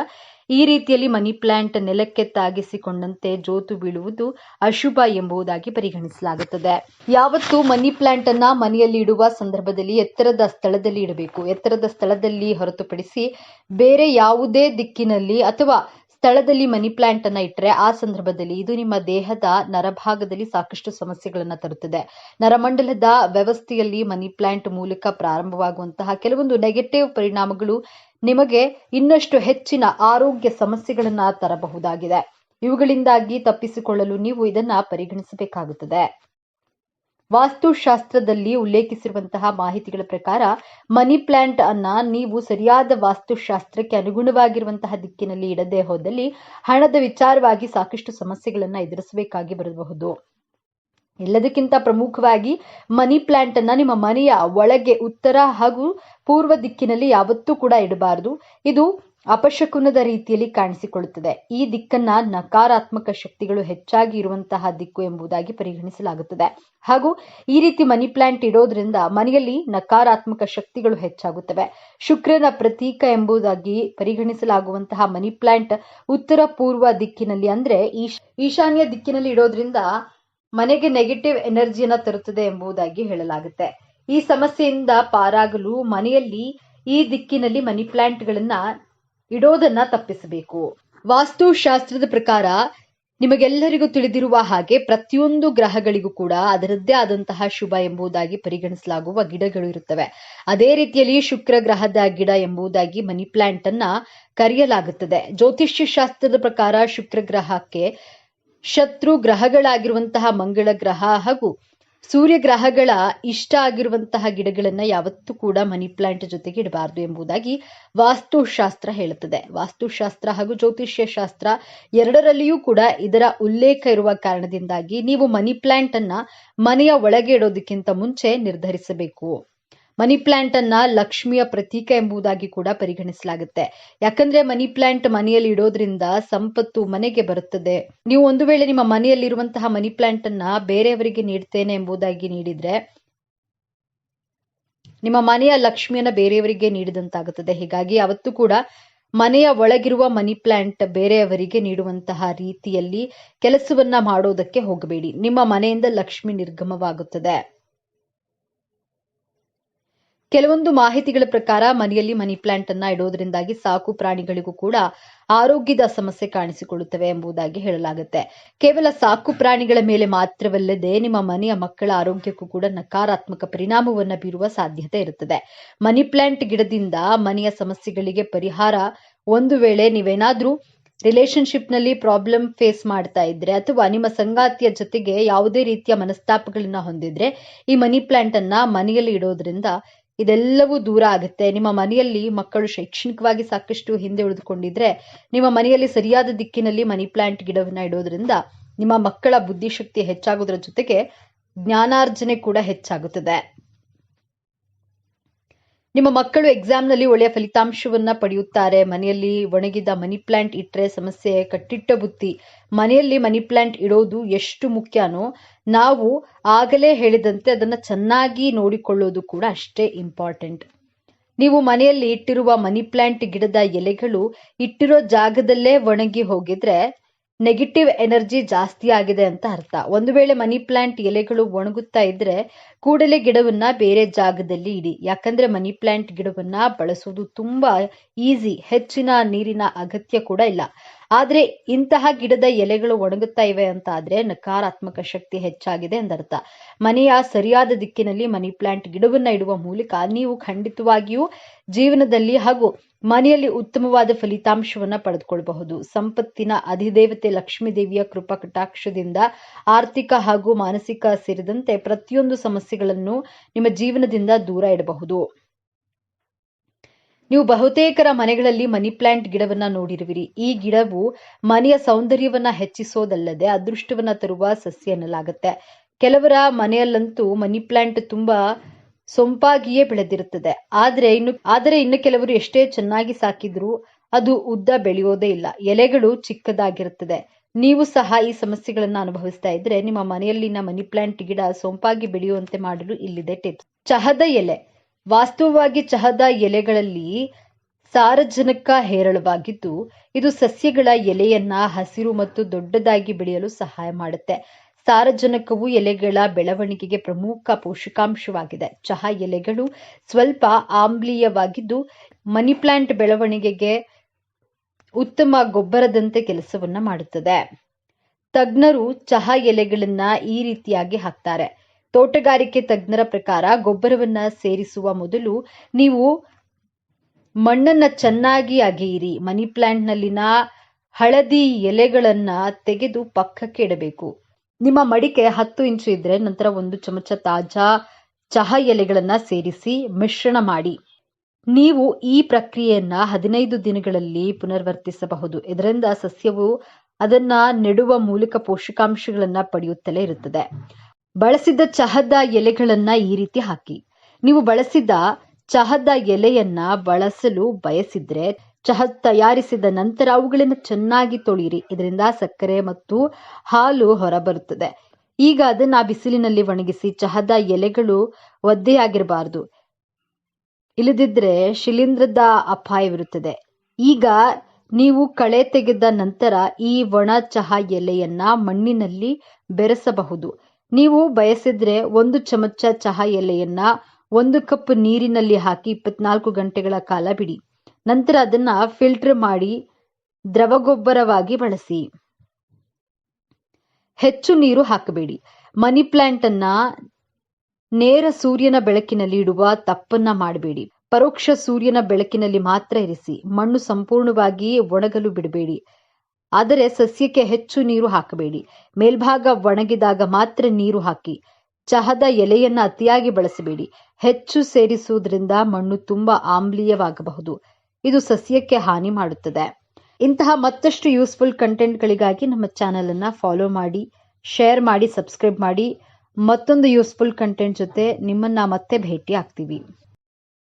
[SPEAKER 2] ಈ ರೀತಿಯಲ್ಲಿ ಮನಿ ಪ್ಲಾಂಟ್ ನೆಲಕ್ಕೆ ತಾಗಿಸಿಕೊಂಡಂತೆ ಜೋತು ಬೀಳುವುದು ಅಶುಭ ಎಂಬುದಾಗಿ ಪರಿಗಣಿಸಲಾಗುತ್ತದೆ. ಯಾವತ್ತು ಮನಿ ಪ್ಲಾಂಟ್ ಅನ್ನ ಮನೆಯಲ್ಲಿ ಇಡುವ ಸಂದರ್ಭದಲ್ಲಿ ಎತ್ತರದ ಸ್ಥಳದಲ್ಲಿ ಇಡಬೇಕು. ಎತ್ತರದ ಸ್ಥಳದಲ್ಲಿ ಹೊರತುಪಡಿಸಿ ಬೇರೆ ಯಾವುದೇ ದಿಕ್ಕಿನಲ್ಲಿ ಅಥವಾ ಸ್ಥಳದಲ್ಲಿ ಮನಿ ಪ್ಲಾಂಟ್ ಅನ್ನ ಇಟ್ಟರೆ ಆ ಸಂದರ್ಭದಲ್ಲಿ ಇದು ನಿಮ್ಮ ದೇಹದ ನರಭಾಗದಲ್ಲಿ ಸಾಕಷ್ಟು ಸಮಸ್ಯೆಗಳನ್ನ ತರುತ್ತದೆ. ನರಮಂಡಲದ ವ್ಯವಸ್ಥೆಯಲ್ಲಿ ಮನಿ ಪ್ಲಾಂಟ್ ಮೂಲಕ ಪ್ರಾರಂಭವಾಗುವಂತಹ ಕೆಲವೊಂದು ನೆಗೆಟಿವ್ ಪರಿಣಾಮಗಳು ನಿಮಗೆ ಇನ್ನಷ್ಟು ಹೆಚ್ಚಿನ ಆರೋಗ್ಯ ಸಮಸ್ಯೆಗಳನ್ನ ತರಬಹುದಾಗಿದೆ. ಇವುಗಳಿಂದಾಗಿ ತಪ್ಪಿಸಿಕೊಳ್ಳಲು ನೀವು ಇದನ್ನ ಪರಿಗಣಿಸಬೇಕಾಗುತ್ತದೆ. ವಾಸ್ತುಶಾಸ್ತ್ರದಲ್ಲಿ ಉಲ್ಲೇಖಿಸಿರುವಂತಹ ಮಾಹಿತಿಗಳ ಪ್ರಕಾರ ಮನಿ ಪ್ಲಾಂಟ್ ಅನ್ನ ನೀವು ಸರಿಯಾದ ವಾಸ್ತುಶಾಸ್ತ್ರಕ್ಕೆ ಅನುಗುಣವಾಗಿರುವಂತಹ ದಿಕ್ಕಿನಲ್ಲಿ ಇಡದೆ ಹೋದಲ್ಲಿ ಹಣದ ವಿಚಾರವಾಗಿ ಸಾಕಷ್ಟು ಸಮಸ್ಯೆಗಳನ್ನ ಎದುರಿಸಬೇಕಾಗಿ ಬರಬಹುದು. ಎಲ್ಲದಕ್ಕಿಂತ ಪ್ರಮುಖವಾಗಿ ಮನಿ ಪ್ಲಾಂಟ್ ಅನ್ನ ನಿಮ್ಮ ಮನೆಯ ಒಳಗೆ, ಉತ್ತರ ಹಾಗೂ ಪೂರ್ವ ದಿಕ್ಕಿನಲ್ಲಿ ಯಾವತ್ತೂ ಕೂಡ ಇಡಬಾರದು. ಇದು ಅಪಶಕುನದ ರೀತಿಯಲ್ಲಿ ಕಾಣಿಸಿಕೊಳ್ಳುತ್ತದೆ. ಈ ದಿಕ್ಕನ್ನ ನಕಾರಾತ್ಮಕ ಶಕ್ತಿಗಳು ಹೆಚ್ಚಾಗಿ ಇರುವಂತಹ ದಿಕ್ಕು ಎಂಬುದಾಗಿ ಪರಿಗಣಿಸಲಾಗುತ್ತದೆ. ಹಾಗೂ ಈ ರೀತಿ ಮನಿ ಪ್ಲಾಂಟ್ ಇಡೋದ್ರಿಂದ ಮನೆಯಲ್ಲಿ ನಕಾರಾತ್ಮಕ ಶಕ್ತಿಗಳು ಹೆಚ್ಚಾಗುತ್ತವೆ. ಶುಕ್ರನ ಪ್ರತೀಕ ಎಂಬುದಾಗಿ ಪರಿಗಣಿಸಲಾಗುವಂತಹ ಮನಿ ಪ್ಲಾಂಟ್ ಉತ್ತರ ಪೂರ್ವ ದಿಕ್ಕಿನಲ್ಲಿ ಅಂದ್ರೆ ಈಶ್, ಈಶಾನ್ಯ ದಿಕ್ಕಿನಲ್ಲಿ ಇಡೋದ್ರಿಂದ ಮನೆಗೆ ನೆಗೆಟಿವ್ ಎನರ್ಜಿಯನ್ನ ತರುತ್ತದೆ ಎಂಬುದಾಗಿ ಹೇಳಲಾಗುತ್ತೆ. ಈ ಸಮಸ್ಯೆಯಿಂದ ಪಾರಾಗಲು ಮನೆಯಲ್ಲಿ ಈ ದಿಕ್ಕಿನಲ್ಲಿ ಮನಿ ಪ್ಲಾಂಟ್ಗಳನ್ನ ಇಡೋದನ್ನ ತಪ್ಪಿಸಬೇಕು. ವಾಸ್ತುಶಾಸ್ತ್ರದ ಪ್ರಕಾರ ನಿಮಗೆಲ್ಲರಿಗೂ ತಿಳಿದಿರುವ ಹಾಗೆ ಪ್ರತಿಯೊಂದು ಗ್ರಹಗಳಿಗೂ ಕೂಡ ಅದರದ್ದೇ ಆದಂತಹ ಶುಭ ಎಂಬುದಾಗಿ ಪರಿಗಣಿಸಲಾಗುವ ಗಿಡಗಳು ಇರುತ್ತವೆ. ಅದೇ ರೀತಿಯಲ್ಲಿ ಶುಕ್ರ ಗ್ರಹದ ಗಿಡ ಎಂಬುದಾಗಿ ಮನಿ ಪ್ಲಾಂಟ್ ಅನ್ನ ಕರೆಯಲಾಗುತ್ತದೆ. ಜ್ಯೋತಿಷ್ಯ ಶಾಸ್ತ್ರದ ಪ್ರಕಾರ ಶುಕ್ರ ಗ್ರಹಕ್ಕೆ ಶತ್ರು ಗ್ರಹಗಳಾಗಿರುವಂತಹ ಮಂಗಳ ಗ್ರಹ ಹಾಗೂ ಸೂರ್ಯ ಗ್ರಹಗಳ ಇಷ್ಟ ಆಗಿರುವಂತಹ ಗಿಡಗಳನ್ನ ಯಾವತ್ತೂ ಕೂಡ ಮನಿ ಪ್ಲಾಂಟ್ ಜೊತೆಗೆ ಇಡಬಾರದು ಎಂಬುದಾಗಿ ವಾಸ್ತುಶಾಸ್ತ್ರ ಹೇಳುತ್ತದೆ. ವಾಸ್ತುಶಾಸ್ತ್ರ ಹಾಗೂ ಜ್ಯೋತಿಷ್ಯ ಶಾಸ್ತ್ರ ಎರಡರಲ್ಲಿಯೂ ಕೂಡ ಇದರ ಉಲ್ಲೇಖ ಇರುವ ಕಾರಣದಿಂದಾಗಿ ನೀವು ಮನಿ ಪ್ಲಾಂಟ್ ಅನ್ನ ಮನೆಯ ಒಳಗೆ ಇಡೋದಕ್ಕಿಂತ ಮುಂಚೆ ನಿರ್ಧರಿಸಬೇಕು. ಮನಿ ಪ್ಲಾಂಟ್ ಅನ್ನ ಲಕ್ಷ್ಮಿಯ ಪ್ರತೀಕ ಎಂಬುದಾಗಿ ಕೂಡ ಪರಿಗಣಿಸಲಾಗುತ್ತೆ. ಯಾಕಂದ್ರೆ ಮನಿ ಪ್ಲಾಂಟ್ ಮನೆಯಲ್ಲಿ ಇಡೋದ್ರಿಂದ ಸಂಪತ್ತು ಮನೆಗೆ ಬರುತ್ತದೆ. ನೀವು ಒಂದು ವೇಳೆ ನಿಮ್ಮ ಮನೆಯಲ್ಲಿರುವಂತಹ ಮನಿ ಪ್ಲಾಂಟ್ ಅನ್ನ ಬೇರೆಯವರಿಗೆ ನೀಡ್ತೇನೆ ಎಂಬುದಾಗಿ ನೀಡಿದ್ರೆ ನಿಮ್ಮ ಮನೆಯ ಲಕ್ಷ್ಮಿಯನ್ನ ಬೇರೆಯವರಿಗೆ ನೀಡಿದಂತಾಗುತ್ತದೆ. ಹೀಗಾಗಿ ಅವತ್ತು ಕೂಡ ಮನೆಯ ಒಳಗಿರುವ ಮನಿ ಪ್ಲಾಂಟ್ ಬೇರೆಯವರಿಗೆ ನೀಡುವಂತಹ ರೀತಿಯಲ್ಲಿ ಕೆಲಸವನ್ನ ಮಾಡೋದಕ್ಕೆ ಹೋಗಬೇಡಿ. ನಿಮ್ಮ ಮನೆಯಿಂದ ಲಕ್ಷ್ಮಿ ನಿರ್ಗಮವಾಗುತ್ತದೆ.
[SPEAKER 1] ಕೆಲವೊಂದು ಮಾಹಿತಿಗಳ ಪ್ರಕಾರ ಮನೆಯಲ್ಲಿ ಮನಿ ಪ್ಲಾಂಟ್ ಅನ್ನ ಇಡೋದ್ರಿಂದಾಗಿ ಸಾಕು ಪ್ರಾಣಿಗಳಿಗೂ ಕೂಡ ಆರೋಗ್ಯದ ಸಮಸ್ಯೆ ಕಾಣಿಸಿಕೊಳ್ಳುತ್ತವೆ ಎಂಬುದಾಗಿ ಹೇಳಲಾಗುತ್ತೆ. ಕೇವಲ ಸಾಕು ಪ್ರಾಣಿಗಳ ಮೇಲೆ ಮಾತ್ರವಲ್ಲದೆ ನಿಮ್ಮ ಮನೆಯ ಮಕ್ಕಳ ಆರೋಗ್ಯಕ್ಕೂ ಕೂಡ ನಕಾರಾತ್ಮಕ ಪರಿಣಾಮವನ್ನು ಬೀರುವ ಸಾಧ್ಯತೆ ಇರುತ್ತದೆ. ಮನಿ ಪ್ಲಾಂಟ್ ಗಿಡದಿಂದ ಮನೆಯ ಸಮಸ್ಯೆಗಳಿಗೆ ಪರಿಹಾರ ಒಂದು ವೇಳೆ ನೀವೇನಾದ್ರೂ ರಿಲೇಶನ್ಶಿಪ್ನಲ್ಲಿ ಪ್ರಾಬ್ಲಮ್ ಫೇಸ್ ಮಾಡ್ತಾ ಇದ್ರೆ ಅಥವಾ ನಿಮ್ಮ ಸಂಗಾತಿಯ ಜೊತೆಗೆ ಯಾವುದೇ ರೀತಿಯ ಮನಸ್ತಾಪಗಳನ್ನ ಹೊಂದಿದ್ರೆ ಈ ಮನಿ ಪ್ಲಾಂಟ್ ಅನ್ನ ಮನೆಯಲ್ಲಿ ಇಡೋದ್ರಿಂದ ಇದೆಲ್ಲವೂ ದೂರ ಆಗುತ್ತೆ. ನಿಮ್ಮ ಮನೆಯಲ್ಲಿ ಮಕ್ಕಳು ಶೈಕ್ಷಣಿಕವಾಗಿ ಸಾಕಷ್ಟು ಹಿಂದೆ ಉಳಿದುಕೊಂಡಿದ್ರೆ, ನಿಮ್ಮ ಮನೆಯಲ್ಲಿ ಸರಿಯಾದ ದಿಕ್ಕಿನಲ್ಲಿ ಮನಿ ಪ್ಲಾಂಟ್ ಗಿಡವನ್ನ ಇಡೋದ್ರಿಂದ ನಿಮ್ಮ ಮಕ್ಕಳ ಬುದ್ಧಿಶಕ್ತಿ ಹೆಚ್ಚಾಗೋದ್ರ ಜೊತೆಗೆ ಜ್ಞಾನಾರ್ಜನೆ ಕೂಡ ಹೆಚ್ಚಾಗುತ್ತದೆ. ನಿಮ್ಮ ಮಕ್ಕಳು ಎಕ್ಸಾಮ್ನಲ್ಲಿ ಒಳ್ಳೆಯ ಫಲಿತಾಂಶವನ್ನ ಪಡೆಯುತ್ತಾರೆ. ಮನೆಯಲ್ಲಿ ಒಣಗಿದ ಮನಿ ಪ್ಲಾಂಟ್ ಇಟ್ಟರೆ ಸಮಸ್ಯೆ ಕಟ್ಟಿಟ್ಟ ಬುತ್ತಿ. ಮನೆಯಲ್ಲಿ ಮನಿ ಪ್ಲಾಂಟ್ ಇಡೋದು ಎಷ್ಟು ಮುಖ್ಯನೋ ನಾವು ಆಗಲೇ ಹೇಳಿದಂತೆ ಅದನ್ನ ಚೆನ್ನಾಗಿ ನೋಡಿಕೊಳ್ಳೋದು ಕೂಡ ಅಷ್ಟೇ ಇಂಪಾರ್ಟೆಂಟ್ ನೀವು ಮನೆಯಲ್ಲಿ ಇಟ್ಟಿರುವ ಮನಿ ಪ್ಲಾಂಟ್ ಗಿಡದ ಎಲೆಗಳು ಇಟ್ಟಿರೋ ಜಾಗದಲ್ಲೇ ಒಣಗಿ ಹೋಗಿದ್ರೆ ನೆಗೆಟಿವ್ ಎನರ್ಜಿ ಜಾಸ್ತಿ ಆಗಿದೆ ಅಂತ ಅರ್ಥ. ಒಂದು ವೇಳೆ ಮನಿ ಪ್ಲಾಂಟ್ ಎಲೆಗಳು ಒಣಗುತ್ತಾ ಇದ್ರೆ ಕೂಡಲೇ ಗಿಡವನ್ನ ಬೇರೆ ಜಾಗದಲ್ಲಿ ಇಡಿ. ಯಾಕಂದ್ರೆ ಮನಿ ಪ್ಲಾಂಟ್ ಗಿಡವನ್ನ ಬಳಸುವುದು ತುಂಬಾ ಈಸಿ, ಹೆಚ್ಚಿನ ನೀರಿನ ಅಗತ್ಯ ಕೂಡ ಇಲ್ಲ. ಆದ್ರೆ ಇಂತಹ ಗಿಡದ ಎಲೆಗಳು ಒಣಗುತ್ತಾ ಇವೆ ಅಂತ ಆದ್ರೆ ನಕಾರಾತ್ಮಕ ಶಕ್ತಿ ಹೆಚ್ಚಾಗಿದೆ ಎಂದರ್ಥ ಮನೆಯ ಸರಿಯಾದ ದಿಕ್ಕಿನಲ್ಲಿ ಮನಿ ಪ್ಲಾಂಟ್ ಗಿಡವನ್ನ ಇಡುವ ಮೂಲಕ ನೀವು ಖಂಡಿತವಾಗಿಯೂ ಜೀವನದಲ್ಲಿ ಹಾಗೂ ಮನೆಯಲ್ಲಿ ಉತ್ತಮವಾದ ಫಲಿತಾಂಶವನ್ನ ಪಡೆದುಕೊಳ್ಳಬಹುದು ಸಂಪತ್ತಿನ ಅಧಿದೇವತೆ ಲಕ್ಷ್ಮೀ ದೇವಿಯ ಕೃಪಾ ಕಟಾಕ್ಷದಿಂದ ಆರ್ಥಿಕ ಹಾಗೂ ಮಾನಸಿಕ ಸೇರಿದಂತೆ ಪ್ರತಿಯೊಂದು ಸಮಸ್ಯೆಗಳನ್ನು ನಿಮ್ಮ ಜೀವನದಿಂದ ದೂರ ಇಡಬಹುದು. ನೀವು ಬಹುತೇಕರ ಮನೆಗಳಲ್ಲಿ ಮನಿ ಪ್ಲಾಂಟ್ ಗಿಡವನ್ನ ನೋಡಿರುವಿರಿ. ಈ ಗಿಡವು ಮನೆಯ ಸೌಂದರ್ಯವನ್ನ ಹೆಚ್ಚಿಸೋದಲ್ಲದೆ ಅದೃಷ್ಟವನ್ನ ತರುವ ಸಸ್ಯ ಎನ್ನಲಾಗುತ್ತೆ. ಕೆಲವರ ಮನೆಯಲ್ಲಂತೂ ಮನಿ ಪ್ಲಾಂಟ್ ತುಂಬಾ ಸೊಂಪಾಗಿಯೇ ಬೆಳೆದಿರುತ್ತದೆ. ಆದ್ರೆ ಇನ್ನು, ಆದರೆ ಇನ್ನು ಕೆಲವರು ಎಷ್ಟೇ ಚೆನ್ನಾಗಿ ಸಾಕಿದ್ರು ಅದು ಉದ್ದ ಬೆಳೆಯೋದೇ ಇಲ್ಲ. ಎಲೆಗಳು ಚಿಕ್ಕದಾಗಿರುತ್ತದೆ. ನೀವು ಸಹ ಈ ಸಮಸ್ಯೆಗಳನ್ನ ಅನುಭವಿಸ್ತಾ ಇದ್ರೆ ನಿಮ್ಮ ಮನೆಯಲ್ಲಿನ ಮನಿ ಪ್ಲಾಂಟ್ ಗಿಡ ಸೊಂಪಾಗಿ ಬೆಳೆಯುವಂತೆ ಮಾಡಲು ಇಲ್ಲಿದೆ ಟಿಪ್ಸ್. ಚಹದ ಎಲೆ. ವಾಸ್ತವವಾಗಿ ಚಹದ ಎಲೆಗಳಲ್ಲಿ ಸಾರಜನಕ ಹೇರಳವಾಗಿದ್ದು, ಇದು ಸಸ್ಯಗಳ ಎಲೆಯನ್ನ ಹಸಿರು ಮತ್ತು ದೊಡ್ಡದಾಗಿ ಬೆಳೆಯಲು ಸಹಾಯ ಮಾಡುತ್ತೆ. ಸಾರಜನಕವು ಎಲೆಗಳ ಬೆಳವಣಿಗೆಗೆ ಪ್ರಮುಖ ಪೋಷಕಾಂಶವಾಗಿದೆ. ಚಹಾ ಎಲೆಗಳು ಸ್ವಲ್ಪ ಆಮ್ಲೀಯವಾಗಿದ್ದು, ಮನಿ ಪ್ಲಾಂಟ್ ಬೆಳವಣಿಗೆಗೆ ಉತ್ತಮ ಗೊಬ್ಬರದಂತೆ ಕೆಲಸವನ್ನ ಮಾಡುತ್ತದೆ. ತಜ್ಞರು ಚಹಾ ಎಲೆಗಳನ್ನ ಈ ರೀತಿಯಾಗಿ ಹಾಕ್ತಾರೆ. ತೋಟಗಾರಿಕೆ ತಜ್ಞರ ಪ್ರಕಾರ ಗೊಬ್ಬರವನ್ನ ಸೇರಿಸುವ ಮೊದಲು ನೀವು ಮಣ್ಣನ್ನ ಚೆನ್ನಾಗಿ ಅಗೆಯಿರಿ. ಮನಿ ಪ್ಲಾಂಟ್ನಲ್ಲಿನ ಹಳದಿ ಎಲೆಗಳನ್ನ ತೆಗೆದು ಪಕ್ಕಕ್ಕೆ ಇಡಬೇಕು. ನಿಮ್ಮ ಮಡಿಕೆ ಹತ್ತು ಇಂಚು ಇದ್ರೆ ನಂತರ ಒಂದು ಚಮಚ ತಾಜಾ ಚಹಾ ಎಲೆಗಳನ್ನ ಸೇರಿಸಿ ಮಿಶ್ರಣ ಮಾಡಿ. ನೀವು ಈ ಪ್ರಕ್ರಿಯೆಯನ್ನ ಹದಿನೈದು ದಿನಗಳಲ್ಲಿ ಪುನರ್ವರ್ತಿಸಬಹುದು. ಇದರಿಂದ ಸಸ್ಯವು ಅದನ್ನ ನೆಡುವ ಮೂಲಕ ಪೋಷಕಾಂಶಗಳನ್ನ ಪಡೆಯುತ್ತಲೇ ಇರುತ್ತದೆ. ಬಳಸಿದ ಚಹದ ಎಲೆಗಳನ್ನ ಈ ರೀತಿ ಹಾಕಿ. ನೀವು ಬಳಸಿದ ಚಹದ ಎಲೆಯನ್ನ ಬಳಸಲು ಬಯಸಿದ್ರೆ ಚಹ ತಯಾರಿಸಿದ ನಂತರ ಅವುಗಳನ್ನು ಚೆನ್ನಾಗಿ ತೊಳೆಯಿರಿ ಇದರಿಂದ ಸಕ್ಕರೆ ಮತ್ತು ಹಾಲು ಹೊರಬರುತ್ತದೆ. ಈಗ ಅದನ್ನು ಬಿಸಿಲಿನಲ್ಲಿ ಒಣಗಿಸಿ ಚಹದ ಎಲೆಗಳು ಒದ್ದೆಯಾಗಿರಬಾರದು. ಇಲ್ಲದಿದ್ದರೆ ಶಿಲೀಂಧ್ರದ ಅಪಾಯವಿರುತ್ತದೆ. ಈಗ ನೀವು ಕಳೆ ತೆಗೆದ ನಂತರ ಈ ಒಣ ಚಹಾ ಎಲೆಯನ್ನ ಮಣ್ಣಿನಲ್ಲಿ ಬೆರೆಸಬಹುದು. ನೀವು ಬಯಸಿದ್ರೆ ಒಂದು ಚಮಚ ಚಹಾ ಎಲೆಯನ್ನ ಒಂದು ಕಪ್ ನೀರಿನಲ್ಲಿ ಹಾಕಿ ಇಪ್ಪತ್ನಾಲ್ಕು ಗಂಟೆಗಳ ಕಾಲ ಬಿಡಿ. ನಂತರ ಅದನ್ನ ಫಿಲ್ಟರ್ ಮಾಡಿ ದ್ರವ ಗೊಬ್ಬರವಾಗಿ ಬಳಸಿ. ಹೆಚ್ಚು ನೀರು ಹಾಕಬೇಡಿ. ಮನಿ ಪ್ಲಾಂಟ್ ಅನ್ನ ನೇರ ಸೂರ್ಯನ ಬೆಳಕಿನಲ್ಲಿ ಇಡುವ ತಪ್ಪನ್ನ ಮಾಡಬೇಡಿ. ಪರೋಕ್ಷ ಸೂರ್ಯನ ಬೆಳಕಿನಲ್ಲಿ ಮಾತ್ರ ಇರಿಸಿ. ಮಣ್ಣು ಸಂಪೂರ್ಣವಾಗಿ ಒಣಗಲು ಬಿಡಬೇಡಿ. ಆದರೆ ಸಸ್ಯಕ್ಕೆ ಹೆಚ್ಚು ನೀರು ಹಾಕಬೇಡಿ. ಮೇಲ್ಭಾಗ ಒಣಗಿದಾಗ ಮಾತ್ರ ನೀರು ಹಾಕಿ. ಚಹದ ಎಲೆಯನ್ನ ಅತಿಯಾಗಿ ಬಳಸಬೇಡಿ. ಹೆಚ್ಚು ಸೇರಿಸುವುದರಿಂದ ಮಣ್ಣು ತುಂಬಾ ಆಮ್ಲೀಯವಾಗಬಹುದು. ಇದು ಸಸ್ಯಕ್ಕೆ ಹಾನಿ ಮಾಡುತ್ತದೆ. ಇಂತಹ ಮತ್ತಷ್ಟು ಯೂಸ್ಫುಲ್ ಕಂಟೆಂಟ್ಗಳಿಗಾಗಿ ನಮ್ಮ ಚಾನೆಲ್ ಅನ್ನ ಫಾಲೋ ಮಾಡಿ ಶೇರ್ ಮಾಡಿ ಸಬ್ಸ್ಕ್ರೈಬ್ ಮಾಡಿ. ಮತ್ತೊಂದು ಯೂಸ್ಫುಲ್ ಕಂಟೆಂಟ್ ಜೊತೆ ನಿಮ್ಮನ್ನ ಮತ್ತೆ ಭೇಟಿ ಆಗ್ತೀವಿ